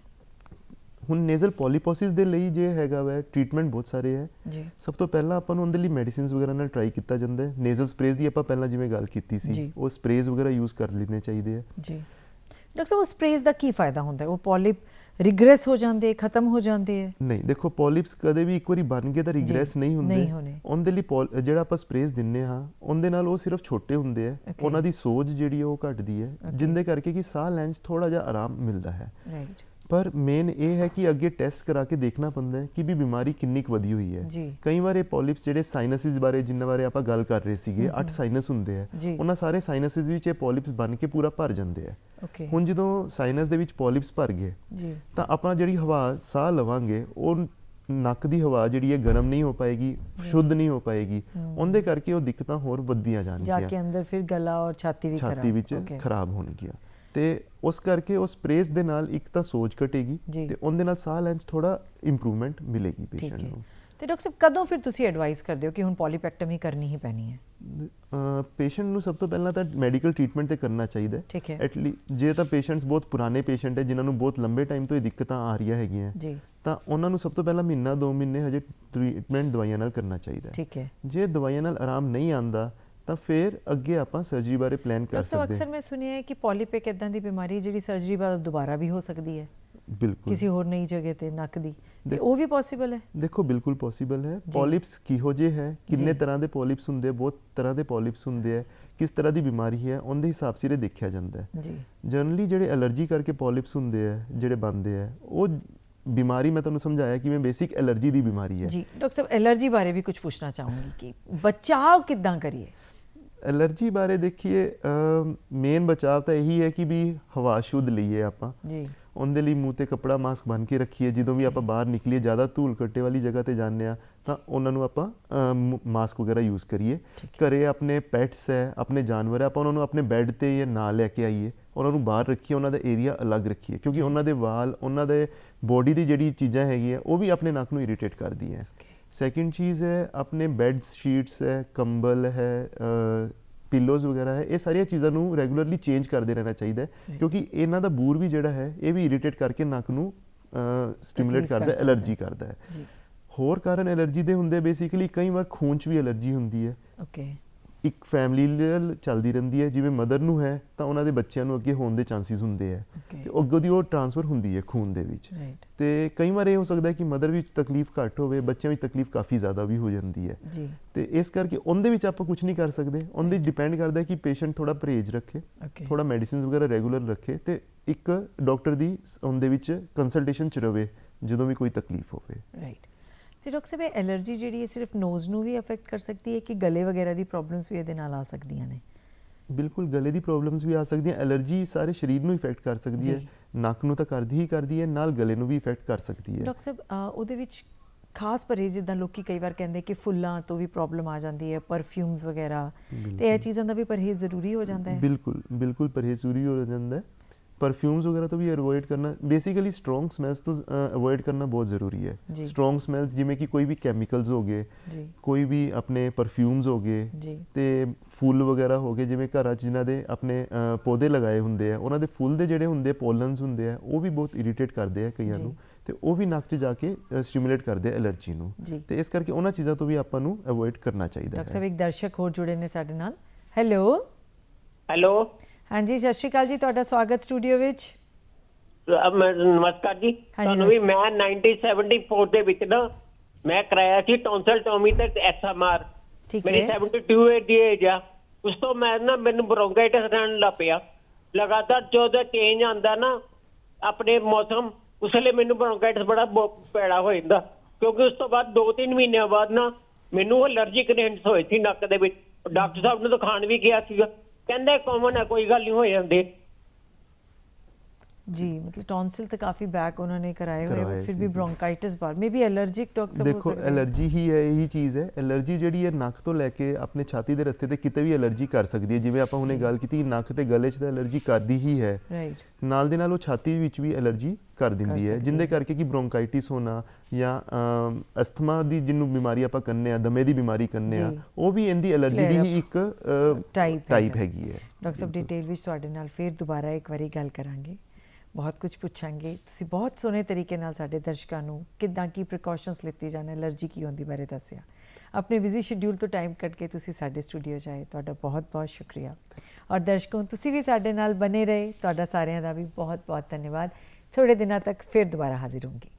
ਹੁਣ ਨੇਜ਼ਲ ਪੋਲੀਪੋਸਿਸ ਦੇ ਲਈ ਜੇ ਹੈਗਾ ਵੈ ਟ੍ਰੀਟਮੈਂਟ ਬਹੁਤ ਸਾਰੇ ਹੈ। ਜੀ। ਸਭ ਤੋਂ ਪਹਿਲਾਂ ਆਪਾਂ ਨੂੰ ਉਹਦੇ ਲਈ ਮੈਡੀਸਿਨਸ ਵਗੈਰਾ ਨਾਲ ਟਰਾਈ ਕੀਤਾ ਜਾਂਦਾ ਹੈ। ਨੇਜ਼ਲ ਸਪਰੇਜ਼ ਦੀ ਆਪਾਂ ਪਹਿਲਾਂ ਜਿਵੇਂ ਗੱਲ ਕੀਤੀ। ਸੀ ਉਹ ਸਪਰੇਜ਼ ਵਗੈਰਾ ਯੂਜ਼ ਕਰ ਲੈਣੇ ਚਾਹੀਦੇ ਆ। ਜੀ। ਡਾਕਟਰ ਸਾਹਿਬ ਉਸ ਸਪਰੇਜ਼ ਦਾ ਕੀ ਫਾਇਦਾ ਹੁੰਦਾ ਹੈ? ਉਹ ਪੋਲਿਪ ਰਿਗਰੈਸ ਹੋ ਜਾਂਦੇ ਖਤਮ ਹੋ ਜਾਂਦੇ ਹੈ ਨਹੀਂ ਦੇਖੋ ਪੋਲਿਪਸ ਕਦੇ ਵੀ ਇੱਕ ਵਾਰੀ ਬਣ ਗਏ ਤਾਂ ਰਿਗਰੈਸ ਨਹੀਂ ਹੁੰਦੇ। ਨਹੀਂ ਹੋਣੇ। ਉਹਦੇ ਲਈ ਪੋਲ- ਜਿਹੜਾ ਆਪਾਂ ਸਪਰੇਜ਼ ਦਿੰਨੇ ਹਾਂ ਉਹਦੇ ਨਾਲ ਉਹ ਸਿਰਫ ਛੋਟੇ ਹੁੰਦੇ ਆ। Okay. ਉਹਨਾਂ ਦੀ ਸੋਜ ਜਿਹੜੀ ਹੈ ਉਹ ਘਟਦੀ ਹੈ ਜਿੰਦੇ ਕਰਕੇ ਕਿ ਸਾਹ ਲੈਣ 'ਚ ਥੋੜਾ ਜਿਹਾ ਆਰਾਮ ਮਿਲਦਾ ਹੈ। ਰਾਈਟ ਪਰ ਮੇਨ ਇਹ ਹੈ ਕਿ ਅੱਗੇ ਟੈਸਟ ਕਰਾ ਕੇ ਦੇਖਣਾ ਪੈਂਦਾ ਹੈ ਕਿ ਵੀ ਬਿਮਾਰੀ ਕਿੰਨੀ ਕੁ ਵਧੀ ਹੋਈ ਹੈ। ਜੀ। ਕਈ ਵਾਰ ਇਹ ਪੋਲਿਪਸ ਜਿਹੜੇ ਸਾਈਨਸਿਸ ਬਾਰੇ ਜਿੰਨਾਂ ਬਾਰੇ ਆਪਾਂ ਗੱਲ ਕਰ ਰਹੇ ਸੀਗੇ ਅੱਠ ਸਾਈਨਸ ਹੁੰਦੇ ਆ। ਜੀ। ਉਹਨਾਂ ਸਾਰੇ ਸਾਈਨਸਿਸ ਵਿੱਚ ਇਹ ਪੋਲਿਪਸ ਬਣ ਕੇ ਪੂਰਾ ਭਰ ਜਾਂਦੇ ਆ। ਹੁਣ ਜਦੋਂ ਸਾਈਨਸ ਦੇ ਵਿੱਚ ਪੋਲਿਪਸ ਭਰ ਗਏ ਜੀ। ਤਾਂ ਆਪਾਂ ਜਿਹੜੀ ਹਵਾ ਸਾਹ ਲਵਾਂਗੇ ਉਹ ਨੱਕ ਦੀ ਹਵਾ ਜਿਹੜੀ ਹੈ ਗਰਮ ਨਹੀਂ ਹੋ ਪਾਏਗੀ ਸ਼ੁੱਧ ਨਹੀਂ ਹੋ ਪਾਏਗੀ। ਉਹਦੇ ਕਰਕੇ ਉਹ ਦਿੱਕਤਾਂ ਹੋਰ ਵੱਧਦੀਆਂ ਜਾ ਜਾਣਗੀਆਂ ਕੇ ਅੰਦਰ ਫਿਰ ਗਲਾ ਔਰ ਛਾਤੀ ਵੀ ਖਰਾਬ। ਛਾਤੀ ਵਿੱਚ Okay. ਖਰਾਬ ਹੋਣਗੀਆਂ। ਤੇ ਉਸ ਕਰਕੇ ਉਹ ਸਪਰੇਜ਼ ਦੇ ਨਾਲ ਇੱਕ ਤਾਂ ਸੋਜ ਘਟੇਗੀ। ਤੇ ਉਹਦੇ ਨਾਲ ਸਾਹ ਲੈਣ 'ਚ ਥੋੜਾ ਇੰਪਰੂਵਮੈਂਟ ਮਿਲੇਗੀ ਪੇਸ਼ੈਂਟ ਨੂੰ। ਤੇ ਡਾਕਟਰ ਸਾਹਿਬ ਕਦੋਂ ਫਿਰ ਤੁਸੀਂ ਐਡਵਾਈਸ ਕਰਦੇ ਹੋ ਕਿ ਹੁਣ ਪੋਲੀਪੈਕਟਮੀ ਕਰਨੀ ਹੀ ਪੈਣੀ ਹੈ? ਪੇਸ਼ੈਂਟ ਨੂੰ ਸਭ ਤੋਂ ਪਹਿਲਾਂ ਤਾਂ ਮੈਡੀਕਲ ਟ੍ਰੀਟਮੈਂਟ ਤੇ ਕਰਨਾ ਚਾਹੀਦਾ ਹੈ। ਐਟਲੀ ਜੇ ਤਾਂ ਪੇਸ਼ੈਂਟਸ ਬਹੁਤ ਪੁਰਾਣੇ ਪੇਸ਼ੈਂਟ ਹੈ ਜਿਨ੍ਹਾਂ ਨੂੰ ਬਹੁਤ ਲੰਬੇ ਟਾਈਮ ਤੋਂ ਇਹ ਦਿੱਕਤਾਂ ਆ ਰਹੀਆਂ ਹੈਗੀਆਂ ਜੀ। ਤਾਂ ਉਹਨਾਂ ਨੂੰ ਸਭ ਤੋਂ ਪਹਿਲਾਂ ਮਹੀਨਾ 2 ਮਹੀਨੇ ਹਜੇ ਟ੍ਰੀਟਮੈਂਟ ਦਵਾਈਆਂ ਨਾਲ ਕਰਨਾ ਚਾਹੀਦਾ ਹੈ। ਠੀਕ ਹੈ। ਜੇ ਦਵਾਈਆਂ ਨਾਲ ਆਰਾਮ ਨਹੀਂ ਆਂਦਾ ਤਾਂ ਫਿਰ ਅੱਗੇ ਆਪਾਂ ਸਰਜਰੀ ਬਾਰੇ ਪਲਾਨ ਕਰ ਡਾਕਟਰ ਸਾਹਿਬ ਸਕਦੇ ਅਕਸਰ ਹਾਂ ਮੈਂ ਸੁਣਿਆ ਹੈ ਕਿ ਪੋਲਿਪ ਇੱਕ ਇਦਾਂ ਦੀ ਬਿਮਾਰੀ ਹੈ ਜਿਹੜੀ ਸਰਜਰੀ ਬਾਅਦ ਦੁਬਾਰਾ ਵੀ ਹੋ ਸਕਦੀ ਹੈ। ਬਿਲਕੁਲ। ਕਿਸੇ ਹੋਰ ਨਈ ਜਗ੍ਹਾ ਤੇ ਨੱਕ ਦੀ। ਤੇ ਉਹ ਵੀ ਪੋਸੀਬਲ ਹੈ? ਦੇਖੋ ਬਿਲਕੁਲ ਪੋਸੀਬਲ ਹੈ। ਪੋਲਿਪਸ ਕਿਹੋ ਜਿਹੇ ਹੈ? ਕਿੰਨੇ ਜੀ। ਤਰ੍ਹਾਂ ਦੇ ਪੋਲਿਪਸ ਹੁੰਦੇ ਆ? ਬਹੁਤ ਤਰ੍ਹਾਂ ਦੇ ਪੋਲਿਪਸ ਹੁੰਦੇ ਆ। ਕਿਸ ਤਰ੍ਹਾਂ ਦੀ ਬਿਮਾਰੀ ਹੈ? ਉਹਦੇ ਹਿਸਾਬ ਸਿਰੇ ਦੇਖਿਆ ਜਾਂਦਾ ਹੈ। ਜੀ। ਜਨਰਲੀ ਜਿਹੜੇ ਐਲਰਜੀ ਕਰਕੇ ਪੋਲਿਪਸ ਹੁੰਦੇ ਆ ਜਿਹੜੇ ਬਣਦੇ ਆ ਉਹ ਬਿਮਾਰੀ ਮੈਂ ਤੁਹਾਨੂੰ ਸਮਝਾਇਆ ਕਿ ਮੈਂ ਬੇਸਿਕ ਐਲਰਜੀ ਦੀ ਬਿਮਾਰੀ ਹੈ। ਜੀ। ਡਾਕਟਰ ਸਾਹਿਬ ਐਲਰਜੀ ਬਾਰੇ ਵੀ ਕੁਝ ਪੁੱਛਣਾ ਚਾਹੂੰਗੀ ਕਿ ਬਚਾਅ ਕਿੱਦਾਂ ਕਰੀਏ? ਐਲਰਜੀ ਬਾਰੇ ਦੇਖੀਏ ਮੇਨ ਬਚਾਅ ਤਾਂ ਇਹੀ ਹੈ ਕਿ ਵੀ ਹਵਾ ਸ਼ੁੱਧ ਲਈਏ ਆਪਾਂ। ਜੀ। ਉਹਦੇ ਲਈ ਮੂੰਹ ਤੇ ਕਪੜਾ ਮਾਸਕ ਬੰਨ ਕੇ ਰੱਖੀਏ। ਜਦੋਂ ਵੀ ਆਪਾਂ ਬਾਹਰ ਨਿਕਲੀਏ ਜ਼ਿਆਦਾ ਧੂਲ ਕੱਟੇ ਵਾਲੀ ਜਗ੍ਹਾ ਤੇ ਜਾਂਦੇ ਆ ਤਾਂ ਉਹਨਾਂ ਨੂੰ ਆਪਾਂ ਮਾਸਕ ਵਗੈਰਾ ਯੂਜ਼ ਕਰੀਏ। ਘਰੇ ਆਪਣੇ ਪੈਟਸ ਹੈ ਆਪਣੇ ਜਾਨਵਰ ਹੈ ਆਪਾਂ ਉਹਨਾਂ ਨੂੰ ਆਪਣੇ ਬੈੱਡ ਤੇ ਜਾਂ ਨਾਲ ਲੈ ਕੇ ਆਈਏ। ਉਹਨਾਂ ਨੂੰ ਬਾਹਰ ਰੱਖੀਏ ਉਹਨਾਂ ਦਾ ਏਰੀਆ ਅਲੱਗ ਰੱਖੀਏ। ਕਿਉਂਕਿ ਉਹਨਾਂ ਦੇ ਵਾਲ ਉਹਨਾਂ ਦੇ ਬੋਡੀ ਦੀ ਜਿਹੜੀ ਚੀਜ਼ਾਂ ਹੈਗੀਆਂ ਉਹ ਵੀ ਆਪਣੇ ਨੱਕ ਨੂੰ ਇਰੀਟੇਟ ਕਰਦੀਆਂ। ਸੈਕਿੰਡ ਚੀਜ਼ ਹੈ ਆਪਣੇ ਬੈੱਡਸ ਸ਼ੀਟਸ ਹੈ ਕੰਬਲ ਹੈ ਪਿਲੋਜ਼ ਵਗੈਰਾ ਹੈ ਇਹ ਸਾਰੀਆਂ ਚੀਜ਼ਾਂ ਨੂੰ ਰੈਗੂਲਰਲੀ ਚੇਂਜ ਕਰਦੇ ਰਹਿਣਾ ਚਾਹੀਦਾ ਹੈ ਕਿਉਂਕਿ ਇਹਨਾਂ ਦਾ ਬੂਰ ਵੀ ਜਿਹੜਾ ਹੈ ਇਹ ਵੀ ਇਰੀਟੇਟ ਕਰਕੇ ਨੱਕ ਨੂੰ ਸਟਿਮੂਲੇਟ ਕਰਦਾ ਸਕਦਾ ਐਲਰਜੀ ਕਰਦਾ ਹੈ ਹੋਰ ਕਾਰਨ ਐਲਰਜੀ ਦੇ ਹੁੰਦੇ ਬੇਸਿਕਲੀ ਕਈ ਵਾਰ ਖੂਨ 'ਚ ਵੀ ਐਲਰਜੀ ਹੁੰਦੀ ਹੈ ਓਕੇ ਇੱਕ ਫੈਮਿਲੀਅਲ ਚੱਲਦੀ ਰਹਿੰਦੀ ਹੈ ਜਿਵੇਂ ਮਦਰ ਨੂੰ ਹੈ ਤਾਂ ਉਹਨਾਂ ਦੇ ਬੱਚਿਆਂ ਨੂੰ ਅੱਗੇ ਹੋਣ ਦੇ ਚਾਂਸਸ ਹੁੰਦੇ ਆ। ਤੇ ਅੱਗੋਂ ਦੀ ਉਹ ਟਰਾਂਸਫਰ ਹੁੰਦੀ ਹੈ ਖੂਨ ਦੇ ਵਿੱਚ। ਤੇ ਕਈ ਵਾਰ ਇਹ ਹੋ ਸਕਦਾ ਹੈ ਕਿ ਮਦਰ ਵਿੱਚ ਤਕਲੀਫ ਘੱਟ ਹੋਵੇ ਬੱਚਿਆਂ ਵਿੱਚ ਤਕਲੀਫ ਕਾਫੀ ਜ਼ਿਆਦਾ ਵੀ ਹੋ ਜਾਂਦੀ ਹੈ। ਜੀ। ਤੇ ਇਸ ਕਰਕੇ ਉਹਦੇ ਵਿੱਚ ਆਪਾਂ ਕੁਝ ਨਹੀਂ ਕਰ ਸਕਦੇ। ਉਹਦੇ ਡਿਪੈਂਡ ਕਰਦਾ ਹੈ ਕਿ ਪੇਸ਼ੈਂਟ ਥੋੜਾ ਪਰਹੇਜ਼ ਰੱਖੇ ਥੋੜਾ ਮੈਡੀਸਿਨਸ ਵਗੈਰਾ ਰੈਗੂਲਰ ਰੱਖੇ ਤੇ ਇੱਕ ਡਾਕਟਰ ਦੀ ਉਹਦੇ ਵਿੱਚ ਕੰਸਲਟੇਸ਼ਨ ਚ ਰਵੇ ਜਦੋਂ ਵੀ ਕੋਈ ਤਕਲੀਫ ਹੋਵੇ। ਰਾਈਟ ਤੇ ਡਾਕਟਰ ਸਾਹਿਬ ਐਲਰਜੀ ਜਿਹੜੀ ਹੈ ਸਿਰਫ ਨੋਜ਼ ਨੂੰ ਵੀ ਅਫੈਕਟ ਕਰ ਸਕਦੀ ਹੈ ਕਿ ਗਲੇ ਵਗੈਰਾ ਦੀ ਪ੍ਰੋਬਲਮਸ ਵੀ ਇਹਦੇ ਨਾਲ ਆ ਸਕਦੀਆਂ ਨੇ? ਬਿਲਕੁਲ ਗਲੇ ਦੀ ਪ੍ਰੋਬਲਮਸ ਵੀ ਆ ਸਕਦੀਆਂ ਐਲਰਜੀ ਸਾਰੇ ਸਰੀਰ ਨੂੰ ਇਫੈਕਟ ਕਰ ਸਕਦੀ ਹੈ। ਨੱਕ ਨੂੰ ਤਾਂ ਕਰਦੀ ਹੀ ਕਰਦੀ ਹੈ ਨਾਲ ਗਲੇ ਨੂੰ ਵੀ ਇਫੈਕਟ ਕਰ ਸਕਦੀ ਹੈ। ਡਾਕਟਰ ਸਾਹਿਬ ਉਹਦੇ ਵਿੱਚ ਖਾਸ ਪਰਹੇਜ਼ ਜਿੱਦਾਂ ਲੋਕੀ ਕਈ ਵਾਰ ਕਹਿੰਦੇ ਕਿ ਫੁੱਲਾਂ ਤੋਂ ਵੀ ਪ੍ਰੋਬਲਮ ਆ ਜਾਂਦੀ ਹੈ ਪਰਫਿਊਮਸ ਵਗੈਰਾ। ਤੇ ਇਹ ਚੀਜ਼ਾਂ ਦਾ ਵੀ ਪਰਹੇਜ਼ ਜ਼ਰੂਰੀ ਹੋ ਜਾਂਦਾ ਹੈ? ਬਿਲਕੁਲ ਬਿਲਕੁਲ ਪਰਹੇਜ਼ ਜ਼ਰੂਰੀ ਹੋ ਜਾਂਦਾ ਹੈ। ਪਰਫਿਊਮਸ ਵਗੈਰਾ ਤੋਂ ਵੀ ਅਵੋਇਡ ਕਰਨਾ ਬੇਸਿਕਲੀ ਸਟਰੋਂਗ ਸਮੈਲਸ ਤੋਂ ਅਵੋਇਡ ਕਰਨਾ ਬਹੁਤ ਜ਼ਰੂਰੀ ਹੈ। ਜੀ। ਸਟਰੋਂਗ ਸਮੈਲਸ ਜਿਵੇਂ ਕਿ ਕੋਈ ਵੀ ਕੈਮੀਕਲਸ ਹੋ ਗਏ ਜੀ। ਕੋਈ ਵੀ ਆਪਣੇ ਪਰਫਿਊਮਸ ਹੋ ਗਏ ਤੇ ਫੁੱਲ ਵਗੈਰਾ ਹੋ ਗਏ ਜਿਵੇਂ ਘਰਾਂ 'ਚ ਜਿਨ੍ਹਾਂ ਦੇ ਆਪਣੇ ਪੌਦੇ ਲਗਾਏ ਹੁੰਦੇ ਆ ਉਹਨਾਂ ਦੇ ਫੁੱਲ ਦੇ ਜਿਹੜੇ ਹੁੰਦੇ ਪੋਲਨਸ ਹੁੰਦੇ ਆ ਉਹ ਵੀ ਬਹੁਤ ਇਰੀਟੇਟ ਕਰਦੇ ਆ ਕਈਆਂ। ਨੂੰ ਤੇ ਉਹ ਵੀ ਨੱਕ 'ਚ ਜਾ ਕੇ ਸਟਿਮੂਲੇਟ ਕਰਦੇ ਆ ਐਲਰਜੀ ਨੂੰ। ਤੇ ਇਸ ਕਰਕੇ ਉਹਨਾਂ ਚੀਜ਼ਾਂ ਤੋਂ ਵੀ ਆਪਾਂ ਨੂੰ ਅਵੋਇਡ ਕਰਨਾ ਚਾਹੀਦਾ ਡਾਕਟਰ ਹੈ। ਸਾਹਿਬ ਇੱਕ ਦਰਸ਼ਕ ਹੋਰ ਜੁੜੇ ਨੇ ਸਾਡੇ ਨਾਲ। ਹੈਲੋ ਹੈਲੋ ਹਾਂਜੀ ਸਤਿ ਸ਼੍ਰੀ ਅਕਾਲ ਜੀ ਤੁਹਾਡਾ ਸਵਾਗਤ ਸਟੂਡੀਓ ਵਿੱਚ। ਨਮਸਕਾਰ ਜੀ। ਤੁਹਾਨੂੰ ਵੀ ਮੈਂ 1974 ਦੇ ਵਿੱਚ ਨਾ ਮੈਂ ਕਰਾਇਆ ਸੀ ਟੌਂਸਲਟੋਮੀ ਤੇ ਐਸਐਮਆਰ ਮੇਰੀ ਹੈ। 72 ਏਜ ਦੀ ਏਜ ਆ। ਉਸ ਤੋਂ ਮੈਂ ਨਾ ਮੈਨੂੰ ਬ੍ਰੋਂਕਾਈਟਿਸ ਰਹਿਣ ਲੱਗ ਪਿਆ। ਲਗਾਤਾਰ ਜਦੋਂ ਚੇਂਜ ਆਂਦਾ ਨਾ ਆਪਣੇ ਮੌਸਮ ਉਸ ਮੈਨੂੰ ਬ੍ਰੋਂਕਾਈਟਿਸ ਬੜਾ ਪੈੜਾ ਹੋ ਜਾਂਦਾ। ਕਿਉਂਕਿ ਉਸ ਤੋਂ ਬਾਅਦ 2-3 ਮਹੀਨਿਆਂ ਬਾਅਦ ਨਾ ਮੈਨੂੰ ਅਲਰਜੀਕ ਰੇਂਟਸ ਹੋਏ ਸੀ ਨੱਕ ਦੇ ਵਿੱਚ। ਡਾਕਟਰ ਸਾਹਿਬ ਨੇ ਦਿਖਾਣ ਵੀ ਗਿਆ ਸੀਗਾ। ਕਹਿੰਦੇ ਕਾਮਨ ਹੈ ਕੋਈ ਗੱਲ ਨਹੀਂ ਹੋ ਜਾਂਦੇ। ਜੀ ਮਤਲਬ ਟੌਨਸਿਲ ਤਾਂ ਕਾਫੀ ਬੈਕ ਉਹਨਾਂ ਨੇ ਕਰਾਏ ਹੋਏ ਕਰਵਾਏ ਬਟ ਫਿਰ ਸੀ। ਵੀ ਬ੍ਰੌਂਕਾਈਟਿਸ ਬਾਰ ਮੇਬੀ ਐਲਰਜਿਕ ਟੌਕਸ ਹੋ ਦੇਖੋ ਸਕਦਾ ਹੈ। ਐਲਰਜੀ ਹੀ ਹੈ ਇਹੀ ਚੀਜ਼ ਹੈ ਐਲਰਜੀ ਜਿਹੜੀ ਹੈ ਨੱਕ ਤੋਂ ਲੈ ਕੇ ਆਪਣੇ ਛਾਤੀ ਦੇ ਰਸਤੇ ਤੇ ਕਿਤੇ ਵੀ ਐਲਰਜੀ ਕਰ ਸਕਦੀ ਹੈ ਜਿਵੇਂ ਆਪਾਂ ਹੁਣੇ ਗੱਲ ਕੀਤੀ ਨੱਕ ਤੇ ਗਲੇ 'ਚ ਤਾਂ ਐਲਰਜੀ ਕਰਦੀ ਹੀ ਹੈ ਰਾਈਟ ਨਾਲ ਦੇ ਨਾਲ ਉਹ ਛਾਤੀ ਵਿੱਚ ਵੀ ਐਲਰਜੀ ਕਰ ਦਿੰਦੀ ਹੈ ਸਕਦੀ ਜਿੰਦੇ ਹੈ। ਕਰਕੇ ਕਿ ਬ੍ਰੋਂਕਾਈਟਿਸ ਹੋਣਾ ਜਾਂ ਅਮ, ਅਸਥਮਾ ਦੀ ਜਿਹਨੂੰ ਬਿਮਾਰੀ ਆਪਾਂ ਕੰਨੇ ਆ ਦਮੇ ਦੀ ਬਿਮਾਰੀ ਕੰਨੇ ਆ ਜੀ। ਉਹ ਵੀ ਇਹਦੀ ਐਲਰਜੀ ਦੀ Flare ਹੀ ਇੱਕ Type ਟਾਈਪ ਹੈਗਾ। ਹੈਗੀ ਹੈ ਡਾਕਟਰ ਸਾਹਿਬ ਡਿਟੇਲ ਵਿੱਚ ਤੁਹਾਡੇ ਨਾਲ ਫਿਰ ਦੁਬਾਰਾ ਇੱਕ ਵਾਰੀ ਗੱਲ ਕਰਾਂਗੇ ਬਹੁਤ ਕੁਝ ਪੁੱਛਾਂਗੇ। ਤੁਸੀਂ ਬਹੁਤ ਸੋਹਣੇ ਤਰੀਕੇ ਨਾਲ ਸਾਡੇ ਦਰਸ਼ਕਾਂ ਨੂੰ ਕਿੱਦਾਂ ਕੀ ਪ੍ਰੀਕਾਸ਼ਨਸ ਲਿੱਤੀ ਜਾਣ ਐਲਰਜੀ ਕੀ ਹੁੰਦੀ ਬਾਰੇ ਦੱਸਿਆ। ਆਪਣੇ ਬਿਜ਼ੀ ਸ਼ਡਿਊਲ ਤੋਂ ਟਾਈਮ ਕੱਢ ਕੇ ਤੁਸੀਂ ਸਾਡੇ ਸਟੂਡੀਓ 'ਚ ਆਏ। ਤੁਹਾਡਾ ਬਹੁਤ ਬਹੁਤ ਸ਼ੁਕਰੀਆ। ਔਰ ਦਰਸ਼ਕੋ, ਤੁਸੀਂ ਵੀ ਸਾਡੇ ਨਾਲ ਬਨੇ ਰਹੇ। ਤੁਹਾਡਾ ਸਾਰਿਆਂ ਦਾ ਵੀ ਬਹੁਤ ਬਹੁਤ ਧੰਨਵਾਦ। ਥੋੜੇ ਦਿਨਾਂ ਤੱਕ ਫਿਰ ਦੁਬਾਰਾ ਹਾਜ਼ਰ ਹੋਵਾਂਗੇ।